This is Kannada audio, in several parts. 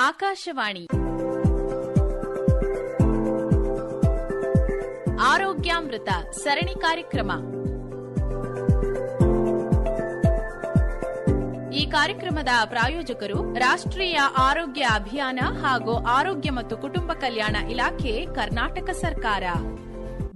ಆಕಾಶವಾಣಿ. ಆರೋಗ್ಯಾಮೃತ ಸರಣಿ ಕಾರ್ಯಕ್ರಮ. ಈ ಕಾರ್ಯಕ್ರಮದ ಪ್ರಾಯೋಜಕರು ರಾಷ್ಟ್ರೀಯ ಆರೋಗ್ಯ ಅಭಿಯಾನ ಹಾಗೂ ಆರೋಗ್ಯ ಮತ್ತು ಕುಟುಂಬ ಕಲ್ಯಾಣ ಇಲಾಖೆ, ಕರ್ನಾಟಕ ಸರ್ಕಾರ.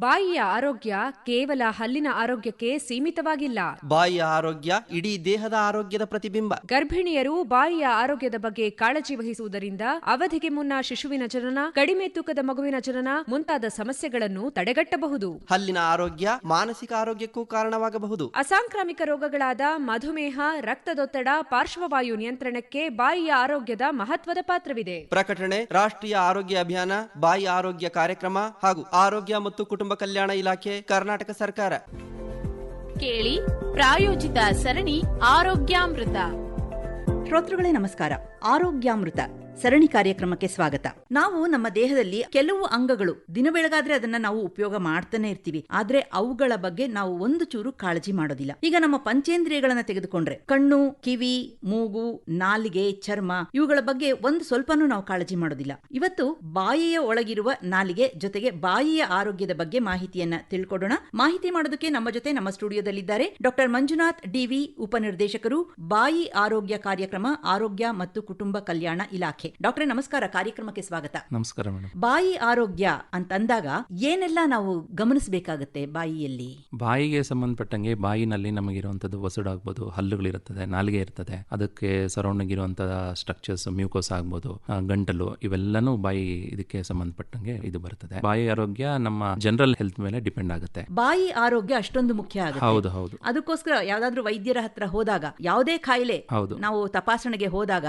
ಬಾಯಿಯ ಆರೋಗ್ಯ ಕೇವಲ ಹಲ್ಲಿನ ಆರೋಗ್ಯಕ್ಕೆ ಸೀಮಿತವಾಗಿಲ್ಲ. ಬಾಯಿಯ ಆರೋಗ್ಯ ಇಡೀ ದೇಹದ ಆರೋಗ್ಯದ ಪ್ರತಿಬಿಂಬ. ಗರ್ಭಿಣಿಯರು ಬಾಯಿಯ ಆರೋಗ್ಯದ ಬಗ್ಗೆ ಕಾಳಜಿ ವಹಿಸುವುದರಿಂದ ಅವಧಿಗೆ ಮುನ್ನ ಶಿಶುವಿನ ಜನನ ಕಡಿಮೆ ತೂಕದ ಮಗುವಿನ ಜನನ ಮುಂತಾದ ಸಮಸ್ಯೆಗಳನ್ನು ತಡೆಗಟ್ಟಬಹುದು. ಹಲ್ಲಿನ ಆರೋಗ್ಯ ಮಾನಸಿಕ ಆರೋಗ್ಯಕ್ಕೂ ಕಾರಣವಾಗಬಹುದು. ಅಸಾಂಕ್ರಾಮಿಕ ರೋಗಗಳಾದ ಮಧುಮೇಹ ರಕ್ತದೊತ್ತಡ ಪಾರ್ಶ್ವವಾಯು ನಿಯಂತ್ರಣಕ್ಕೆ ಬಾಯಿಯ ಆರೋಗ್ಯದ ಮಹತ್ವದ ಪಾತ್ರವಿದೆ. ಪ್ರಕಟಣೆ ರಾಷ್ಟ್ರೀಯ ಆರೋಗ್ಯ ಅಭಿಯಾನ ಬಾಯಿ ಆರೋಗ್ಯ ಕಾರ್ಯಕ್ರಮ ಹಾಗೂ ಆರೋಗ್ಯ ಮತ್ತು ಕುಟುಂಬ ಕಲ್ಯಾಣ ಇಲಾಖೆ ಕರ್ನಾಟಕ ಸರ್ಕಾರ. ಕೇಳಿ ಪ್ರಾಯೋಜಿತ ಸರಣಿ ಆರೋಗ್ಯಾಮೃತ. ಶ್ರೋತೃಗಳೇ ನಮಸ್ಕಾರ. ಆರೋಗ್ಯಾಮೃತ. ಸರಣಿ ಕಾರ್ಯಕ್ರಮಕ್ಕೆ ಸ್ವಾಗತ. ನಾವು ನಮ್ಮ ದೇಹದಲ್ಲಿ ಕೆಲವು ಅಂಗಗಳು, ದಿನ ಬೆಳಗಾದ್ರೆ ಅದನ್ನ ನಾವು ಉಪಯೋಗ ಮಾಡ್ತಾನೆ ಇರ್ತೀವಿ. ಆದ್ರೆ ಅವುಗಳ ಬಗ್ಗೆ ನಾವು ಒಂದು ಚೂರು ಕಾಳಜಿ ಮಾಡೋದಿಲ್ಲ. ಈಗ ನಮ್ಮ ಪಂಚೇಂದ್ರಿಯಗಳನ್ನ ತೆಗೆದುಕೊಂಡ್ರೆ, ಕಣ್ಣು, ಕಿವಿ, ಮೂಗು, ನಾಲಿಗೆ, ಚರ್ಮ, ಇವುಗಳ ಬಗ್ಗೆ ಒಂದು ಸ್ವಲ್ಪನೂ ನಾವು ಕಾಳಜಿ ಮಾಡೋದಿಲ್ಲ. ಇವತ್ತು ಬಾಯಿಯ ಒಳಗಿರುವ ನಾಲಿಗೆ ಜೊತೆಗೆ ಬಾಯಿಯ ಆರೋಗ್ಯದ ಬಗ್ಗೆ ಮಾಹಿತಿಯನ್ನ ತಿಳ್ಕೊಡೋಣ. ಮಾಹಿತಿ ಮಾಡೋದಕ್ಕೆ ನಮ್ಮ ಜೊತೆ ನಮ್ಮ ಸ್ಟುಡಿಯೋದಲ್ಲಿದ್ದಾರೆ ಡಾಕ್ಟರ್ ಮಂಜುನಾಥ್ ಡಿವಿ ಉಪನಿರ್ದೇಶಕರು, ಬಾಯಿ ಆರೋಗ್ಯ ಕಾರ್ಯಕ್ರಮ, ಆರೋಗ್ಯ ಮತ್ತು ಕುಟುಂಬ ಕಲ್ಯಾಣ ಇಲಾಖೆ. ಡಾಕ್ಟರ್ ನಮಸ್ಕಾರ. ಕಾರ್ಯಕ್ರಮಕ್ಕೆ ಸ್ವಾಗತ. ನಮಸ್ಕಾರ ಮೇಡಮ್. ಬಾಯಿ ಆರೋಗ್ಯ ಅಂತಂದಾಗ ಏನೆಲ್ಲ ನಾವು ಗಮನಿಸಬೇಕಾಗುತ್ತೆ ಬಾಯಿಯಲ್ಲಿ? ಬಾಯಿಗೆ ಸಂಬಂಧಪಟ್ಟಂಗೆ ಬಾಯಿನಲ್ಲಿ ನಮಗಿರುವಂತದ್ದು ಒಸಡಾಗ್ಬೋದು ಹಲ್ಲುಗಳಿರುತ್ತದೆ ನಾಲಿಗೆ ಇರ್ತದೆ. ಅದಕ್ಕೆ ಸರೌಂಡಿಂಗ್ ಇರುವಂತಹ ಸ್ಟ್ರಕ್ಚರ್ಸ್ ಮ್ಯೂಕೋಸ್ ಆಗ್ಬೋದು ಗಂಟಲು ಇವೆಲ್ಲನೂ ಬಾಯಿ ಇದಕ್ಕೆ ಸಂಬಂಧಪಟ್ಟಂಗೆ ಇದು ಬರುತ್ತದೆ ಬಾಯಿ ಆರೋಗ್ಯ ನಮ್ಮ ಜನರಲ್ ಹೆಲ್ತ್ ಮೇಲೆ ಡಿಪೆಂಡ್ ಆಗುತ್ತೆ. ಬಾಯಿ ಆರೋಗ್ಯ ಅಷ್ಟೊಂದು ಮುಖ್ಯ ಆಗುತ್ತೆ. ಹೌದು ಹೌದು. ಅದಕ್ಕೋಸ್ಕರ ಯಾವ್ದಾದ್ರು ವೈದ್ಯರ ಹತ್ರ ಹೋದಾಗ ಯಾವುದೇ ಕಾಯಿಲೆ ಹೌದು. ನಾವು ತಪಾಸಣೆಗೆ ಹೋದಾಗ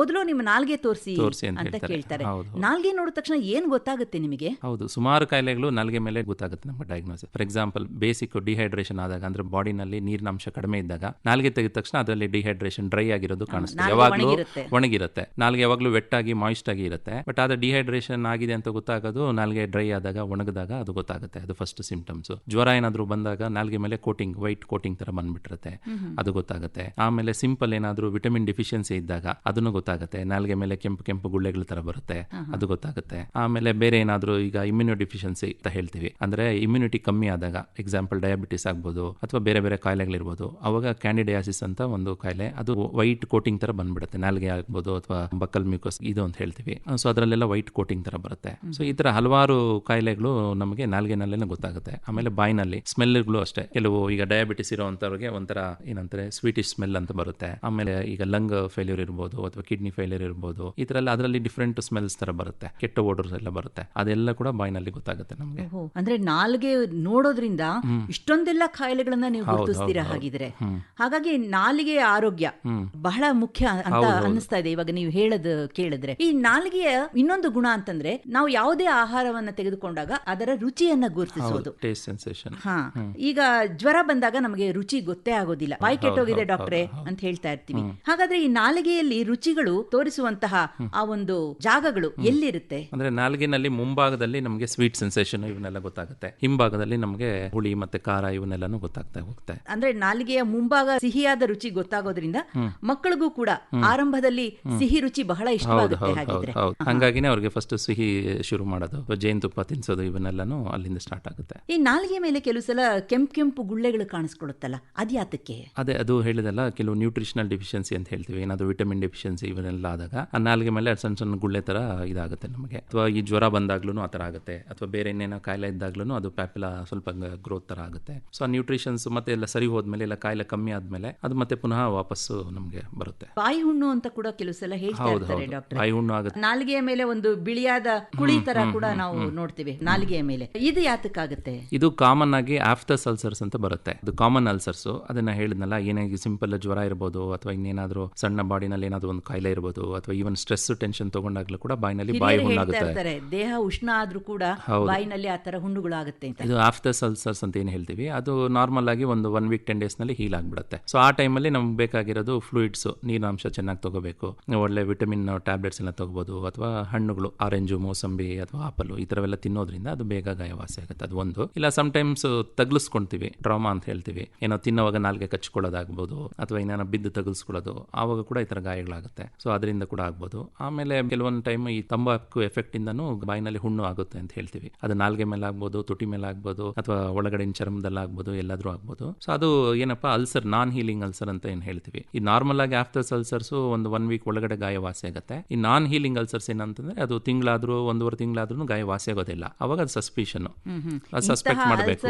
ಮೊದಲು ನಿಮ್ಮ ನಾಲ್ಗೆ ತೋರಿಸಿ ತೋರ್ಸಿ ತೋರಿಸಿ ಅಂತ ಹೇಳ್ತಾರೆ. ಕೇಳ್ತಾರೆ. ನಾಲ್ಗೆ ನೋಡಿದ ತಕ್ಷಣ ಏನ್ ಗೊತ್ತಾಗುತ್ತೆ ನಿಮಗೆ? ಹೌದು ಸುಮಾರು ಕಾಯಿಲೆಗಳು ನಾಲ್ಗೆ ಮೇಲೆ ಗೊತ್ತಾಗುತ್ತೆ ನಮ್ಮ diagnosis for example basic dehydration ಆದಾಗ ಅಂದ್ರೆ ಬಾಡಿನಲ್ಲಿ ನೀರಿನಾಂಶ ಕಡಿಮೆ ಇದ್ದಾಗ ನಾಲ್ಗೆ ತೆಗೆದ ತಕ್ಷಣ ಅದರಲ್ಲಿ ಡಿಹೈಡ್ರೇಷನ್ ಡ್ರೈ ಆಗಿರೋದು ಕಾಣಿಸ್ತದೆ. ಯಾವಾಗಲೂ ಒಣಗಿರುತ್ತೆ. ಒಣಗಿರುತ್ತೆ. ನಾಲ್ಗೆ ಯಾವಾಗಲೂ ವೆಟ್ ಆಗಿ ಮಾಯಿಸ್ಟ್ ಆಗಿ ಇರುತ್ತೆ. ಬಟ್ ಆದ್ರೆ ಡಿಹೈಡ್ರೇಷನ್ ಆಗಿದೆ ಅಂತ ಗೊತ್ತಾಗೋದು ನಾಲ್ಗೆ ಡ್ರೈ ಆದಾಗ ಒಣಗಿದಾಗ ಅದು ಗೊತ್ತಾಗುತ್ತೆ. ಅದು ಫಸ್ಟ್ ಸಿಂಪ್ಟಮ್ಸ್ ಜ್ವರ ಏನಾದ್ರು ಬಂದಾಗ ನಾಲ್ಗೆ ಮೇಲೆ ಕೋಟಿಂಗ್ ವೈಟ್ ಕೋಟಿಂಗ್ ತರ ಬಂದ್ಬಿಟ್ಟಿರುತ್ತೆ. ಅದು ಗೊತ್ತಾಗುತ್ತೆ. ಆಮೇಲೆ ಸಿಂಪಲ್ ಏನಾದ್ರು ವಿಟಮಿನ್ ಡಿಫಿಷಿಯನ್ಸಿ ಇದ್ದಾಗ ಅದನ್ನು ಗೊತ್ತಾಗುತ್ತೆ. ನಾಲ್ಗೆ ಮೇಲೆ ಕೆಂಪು ಕೆಂಪು ಗುಳ್ಳೆಗಳ ತರ ಬರುತ್ತೆ. ಅದು ಗೊತ್ತಾಗುತ್ತೆ. ಆಮೇಲೆ ಬೇರೆ ಏನಾದರೂ ಈಗ ಇಮ್ಯುನೋ ಡಿಫಿಷಿಯನ್ಸಿ ಅಂತ ಹೇಳ್ತೀವಿ. ಅಂದ್ರೆ ಇಮ್ಯುನಿಟಿ ಕಮ್ಮಿ ಆದಾಗ ಎಕ್ಸಾಂಪಲ್ ಡಯಾಬಿಟಿಸ್ ಆಗ್ಬೋದು ಅಥವಾ ಬೇರೆ ಬೇರೆ ಕಾಯಿಲೆಗಳಿರ್ಬೋದು ಅವಾಗ ಕ್ಯಾಂಡಿಡಯಾಸಿಸ್ ಅಂತ ಒಂದು ಕಾಯಿಲೆ ಅದು ವೈಟ್ ಕೋಟಿಂಗ್ ತರ ಬಂದ್ಬಿಡುತ್ತೆ. ನಾಲ್ಗೆ ಆಗ್ಬೋದು ಅಥವಾ ಬಕ್ಕಲ್ ಮ್ಯೂಕಸ್ ಇದು ಅಂತ ಹೇಳ್ತೀವಿ. ಸೊ ಅದರಲ್ಲೆಲ್ಲ ವೈಟ್ ಕೋಟಿಂಗ್ ತರ ಬರುತ್ತೆ. ಸೊ ಈ ತರ ಹಲವಾರು ಕಾಯಿಲೆಗಳು ನಮಗೆ ನಾಲ್ಗೆನಲ್ಲೇನೆ ಗೊತ್ತಾಗುತ್ತೆ. ಆಮೇಲೆ ಬಾಯಿನಲ್ಲಿ ಸ್ಮೆಲ್ಗಳು ಅಷ್ಟೇ. ಕೆಲವು ಈಗ ಡಯಾಬಿಟಿಸ್ ಇರೋವಂಥವ್ರಿಗೆ ಒಂಥರ ಏನಂತಾರೆ ಸ್ವೀಟಿಶ್ ಸ್ಮೆಲ್ ಅಂತ ಬರುತ್ತೆ. ಆಮೇಲೆ ಈಗ ಲಂಗ್ ಫೇಲ್ಯೂರ್ ಇರ್ಬೋದು ಅಥವಾ ಕಿಡ್ನಿ ಫೇಲ್ಯೂರ್ ಇರ್ಬೋದು ಈ ತರ ಎಲ್ಲ ಅದರಲ್ಲಿ ಡಿಫ್ರೆಂಟ್ ಸ್ಮೆಲ್ಸ್ ತರ ಬರುತ್ತೆ ಕೆಟ್ಟ ಓಡರ್ಸ್ ಎಲ್ಲ ಬರುತ್ತೆ. ಅದೆಲ್ಲ ಕೂಡ ಬಾಯಿನಲ್ಲಿ ಗೊತ್ತಾಗುತ್ತೆ ನಮಗೆ. ಅಂದ್ರೆ ನಾಲ್ಗೆ ನೋಡೋದ್ರಿಂದ ಇಷ್ಟೊಂದೆಲ್ಲ ಕಾಯಿಲೆಗಳನ್ನ ನೀವು ಗುರುತಿಸ್ತೀರಾ ಹಾಗಿದ್ರೆ. ಹಾಗಾಗಿ ನಾಲಿಗೆಯ ಆರೋಗ್ಯ ಬಹಳ ಮುಖ್ಯ ಅಂತ. ಅನ್ನಿಸ್ತಾ ಇದೆ ಇವಾಗ ನೀವು ಹೇಳದ್ ಕೇಳಿದ್ರೆ. ಈ ನಾಲಿಗೆಯ ಇನ್ನೊಂದು ಗುಣ ಅಂತಂದ್ರೆ ನಾವು ಯಾವುದೇ ಆಹಾರವನ್ನ ತೆಗೆದುಕೊಂಡಾಗ ಅದರ ರುಚಿಯನ್ನ ಗುರುತಿಸೋದು. ಟೇಸ್ಟ್ ಸೆನ್ಸೇಷನ್ ಹಾ. ಈಗ ಜ್ವರ ಬಂದಾಗ ನಮಗೆ ರುಚಿ ಗೊತ್ತೇ ಆಗೋದಿಲ್ಲ. ಬಾಯಿ ಕೆಟ್ಟೋಗಿದೆ ಡಾಕ್ಟ್ರೆ ಅಂತ ಹೇಳ್ತಾ ಇರ್ತೀವಿ. ಹಾಗಾದ್ರೆ ಈ ನಾಲಿಗೆಯಲ್ಲಿ ರುಚಿಗಳು ತೋರಿಸುವಂತಹ ಆ ಒಂದು ಜಾಗಗಳು ಎಲ್ಲಿರುತ್ತೆ? ಅಂದ್ರೆ ನಾಲ್ಗಿನಲ್ಲಿ ಮುಂಭಾಗದಲ್ಲಿ ನಮಗೆ ಸ್ವೀಟ್ ಸೆನ್ಸೇಷನ್ ಇವನ್ನೆಲ್ಲ ಗೊತ್ತಾಗುತ್ತೆ. ಹಿಂಭಾಗದಲ್ಲಿ ನಮಗೆ ಹುಳಿ ಮತ್ತೆ ಖಾರ ಇವನ್ನೆಲ್ಲಾನು ಗೊತ್ತಾಗ್ತಾ ಹೋಗುತ್ತೆ ಅಂದ್ರೆ ನಾಲ್ಗೆಯ ಮುಂಭಾಗ ಸಿಹಿಯಾದ ರುಚಿ ಗೊತ್ತಾಗೋದ್ರಿಂದ ಮಕ್ಕಳಿಗೂ ಕೂಡ ಆರಂಭದಲ್ಲಿ ಸಿಹಿ ರುಚಿ ಬಹಳ ಇಷ್ಟವಾಗುತ್ತೆ ಹಾಗಿದ್ರೆ. ಹಂಗಾಗಿನೇ ಅವ್ರಿಗೆ ಫಸ್ಟ್ ಸಿಹಿ ಶುರು ಮಾಡೋದು ಜೇನುತುಪ್ಪ ತಿನ್ಸೋದು ಇವನ್ನೆಲ್ಲಾನು ಅಲ್ಲಿಂದ ಸ್ಟಾರ್ಟ್ ಆಗುತ್ತೆ. ಈ ನಾಲ್ಗೆ ಮೇಲೆ ಕೆಲವು ಸಲ ಕೆಂಪ್ ಕೆಂಪು ಗುಳ್ಳೆಗಳು ಕಾಣಿಸ್ಕೊಳ್ಳುತ್ತಲ್ಲ ಅದ್ಯಾತಕ್ಕೆ ಅದೇ ಅದು ಹೇಳಿದಲ್ಲ ಕೆಲವು ನ್ಯೂಟ್ರಿಷನಲ್ ಡಿಫಿಷಿಯನ್ಸಿ ಅಂತ ಹೇಳ್ತೀವಿ ಏನಾದ್ರು ವಿಟಮಿನ್ ಡೆಫಿಷಿಯನ್ಸಿ ಇವನ್ನೆಲ್ಲ ಆದಾಗ ಆ ನಾಲ್ಗೆ ಮೇಲೆ ಸಣ್ಣ ಸಣ್ಣ ಗುಳ್ಳೆ ಥರ ಇದಾಗುತ್ತೆ ನಮಗೆ. ಅಥವಾ ಈ ಜ್ವರ ಬಂದಾಗ್ಲೂ ಆ ಥರ ಆಗುತ್ತೆ. ಅಥವಾ ಬೇರೆ ಇನ್ನೇನೋ ಕಾಯಿಲೆ ಇದ್ದಾಗ್ಲೂ ಅದು ಪ್ಯಾಪಿಲ ಸ್ವಲ್ಪ ಗ್ರೋತ್ ಥರ ಆಗುತ್ತೆ. ಸೊ ಆ ನ್ಯೂಟ್ರಿಷನ್ಸ್ ಮತ್ತೆ ಎಲ್ಲ ಸರಿ ಹೋದ್ಮೇಲೆ ಇಲ್ಲ ಕಾಯಿಲೆ ಕಮ್ಮಿ ಆದ್ಮೇಲೆ ಅದು ಮತ್ತೆ ಪುನಃ ವಾಪಸ್ಸು ನಮಗೆ ಬರುತ್ತೆ. ಬಾಯಿ ಹುಣ್ಣು ಅಂತ ಕೂಡ ಕೆಲವು ಸಲ ಹೇಳ್ತಾರೆ ಡಾಕ್ಟರ್ ಬಾಯಿ ಹುಣ್ಣು ಆಗುತ್ತೆ. ನಾಲ್ಗೆಯ ಮೇಲೆ ಒಂದು ಬಿಳಿಯಾದ ಕುಳಿ ತರ ಕೂಡ ನಾವು ನೋಡ್ತೀವಿ ನಾಲ್ಗೆಯ ಮೇಲೆ. ಇದು ಯಾತಕ್ಕಾಗುತ್ತೆ? ಇದು ಕಾಮನ್ ಆಗಿ ಆಫ್ಟರ್ ಅಲ್ಸರ್ಸ್ ಅಂತ ಬರುತ್ತೆ. ಅದು ಕಾಮನ್ ಅಲ್ಸರ್ಸ್ ಅದನ್ನ ಹೇಳಿದ್ನಲ್ಲ ಏನಾಗಿ ಸಿಂಪಲ್ ಜ್ವರ ಇರಬಹುದು ಅಥವಾ ಇನ್ನೇನಾದ್ರೂ ಸಣ್ಣ ಬಾಡಿನಲ್ಲಿ ಏನಾದ್ರು ಒಂದು ಕಾಯಿಲೆ ಇರಬಹುದು ಅಥವಾ ಈವನ್ ಸ್ಟ್ರೆಸ್ ಟೆನ್ಷನ್ ತಗೊಂಡಾಗ್ಲೂ ಕೂಡ ಬಾಯಿನಲ್ಲಿ ಬಾಯಿ ಹುಣ್ಣಾಗುತ್ತೆ. ದೇಹ ಉಷ್ಣ ಆದ್ರೂ ಕೂಡ. ಬಾಯಿನಲ್ಲಿ ಆ ತರ ಹುಣ್ಣುಗಳಾಗುತ್ತೆ ಅಂತ. ಇದು ಆಫ್ಟರ್ ಸಲ್ಸರ್ಸ್ ಅಂತ ಏನು ಹೇಳ್ತೀವಿ? ಅದು ನಾರ್ಮಲ್ ಆಗಿ ಒಂದು ಒನ್ ವೀಕ್ ಟೆನ್ ಡೇಸ್ನಲ್ಲಿ ಹೀಲ್ ಆಗ್ಬಿಡುತ್ತೆ. ಸೊ ಆ ಟೈಮಲ್ಲಿ ನಮ್ಗೆ ಬೇಕಾಗಿರೋದು ಫ್ಲೂಯಿಡ್ಸ್ ನೀರಿನಾಂಶ ಚೆನ್ನಾಗಿ ತಗೋಬೇಕು. ಒಳ್ಳೆ ವಿಟಮಿನ್ ಟ್ಯಾಬ್ಲೆಟ್ಸ್ ಎಲ್ಲ ತಗೋಬಹುದು ಅಥವಾ ಹಣ್ಣುಗಳು ಆರೆಂಜು ಮೋಸಂಬಿ ಅಥವಾ ಆಪಲ್ ಈ ಥರವೆಲ್ಲ ತಿನ್ನೋದ್ರಿಂದ ಅದು ಬೇಗ ಗಾಯವಾಸಿ ಆಗುತ್ತೆ. ಅದು ಒಂದು. ಇಲ್ಲ ಟೈಮ್ಸ್ ತಗಲಿಸ್ಕೊಂತೀವಿ ಡ್ರಾಮಾ ಅಂತ ಹೇಳ್ತೀವಿ. ಏನೋ ತಿನ್ನೋವಾಗ ನಾಲ್ಗೆ ಕಚ್ಕೊಳ್ಳೋದಾಗ್ಬೋದು ಅಥವಾ ಏನಾರ ಬಿದ್ದು ತಗಲ್ಸ್ಕೊಳ್ಳೋದು ಆವಾಗ ಕೂಡ ಈ ಥರ ಗಾಯಗಳಾಗುತ್ತೆ. ಸೊ ಅದರಿಂದ ಕೂಡ ಆಗ್ಬೋದು. ಆಮೇಲೆ ಕೆಲವೊಂದು ಟೈಮ್ ಈ ತಂಬಾಕು ಎಫೆಕ್ಟ್ ಇಂದನೂ ಬಾಯಿನಲ್ಲಿ ಹುಣ್ಣು ಆಗುತ್ತೆ ಅಂತ ಹೇಳ್ತೀವಿ. ಅದು ನಾಲ್ಗೆ ಮೇಲೆ ಆಗ್ಬೋದು ತುಟಿ ಮೇಲೆ ಆಗ್ಬೋದು ಅಥವಾ ಒಳಗಡೆ ಚರ್ಮದಲ್ಲಿ ಆಗ್ಬೋದು ಎಲ್ಲಾದ್ರೂ ಆಗ್ಬೋದು. ಸೊ ಅದು ಏನಪ್ಪಾ ಅಲ್ಸರ್ ನಾನ್ ಹೀಲಿಂಗ್ ಅಲ್ಸರ್ ಅಂತ ಏನ್ ಹೇಳ್ತೀವಿ. ಈ ನಾರ್ಮಲ್ ಆಗಿ ಆಫ್ಟರ್ಸ್ ಅಲ್ಸರ್ಸ್ ಒಂದು ಒನ್ ವೀಕ್ ಒಳಗಡೆ ಗಾಯ ವಾಸಿ ಆಗುತ್ತೆ. ಈ ನಾನ್ ಹೀಲಿಂಗ್ ಅಲ್ಸರ್ಸ್ ಏನಂತಂದ್ರೆ ಅದು ತಿಂಗಳಾದ್ರೂ ಒಂದೂವರೆ ತಿಂಗಳಾದ್ರೂ ಗಾಯ ವಾಸಿ ಆಗೋದಿಲ್ಲ. ಅವಾಗ ಅದು ಸಸ್ಪಿಷನ್ ಸಸ್ಪೆಕ್ಟ್ ಮಾಡಬೇಕು.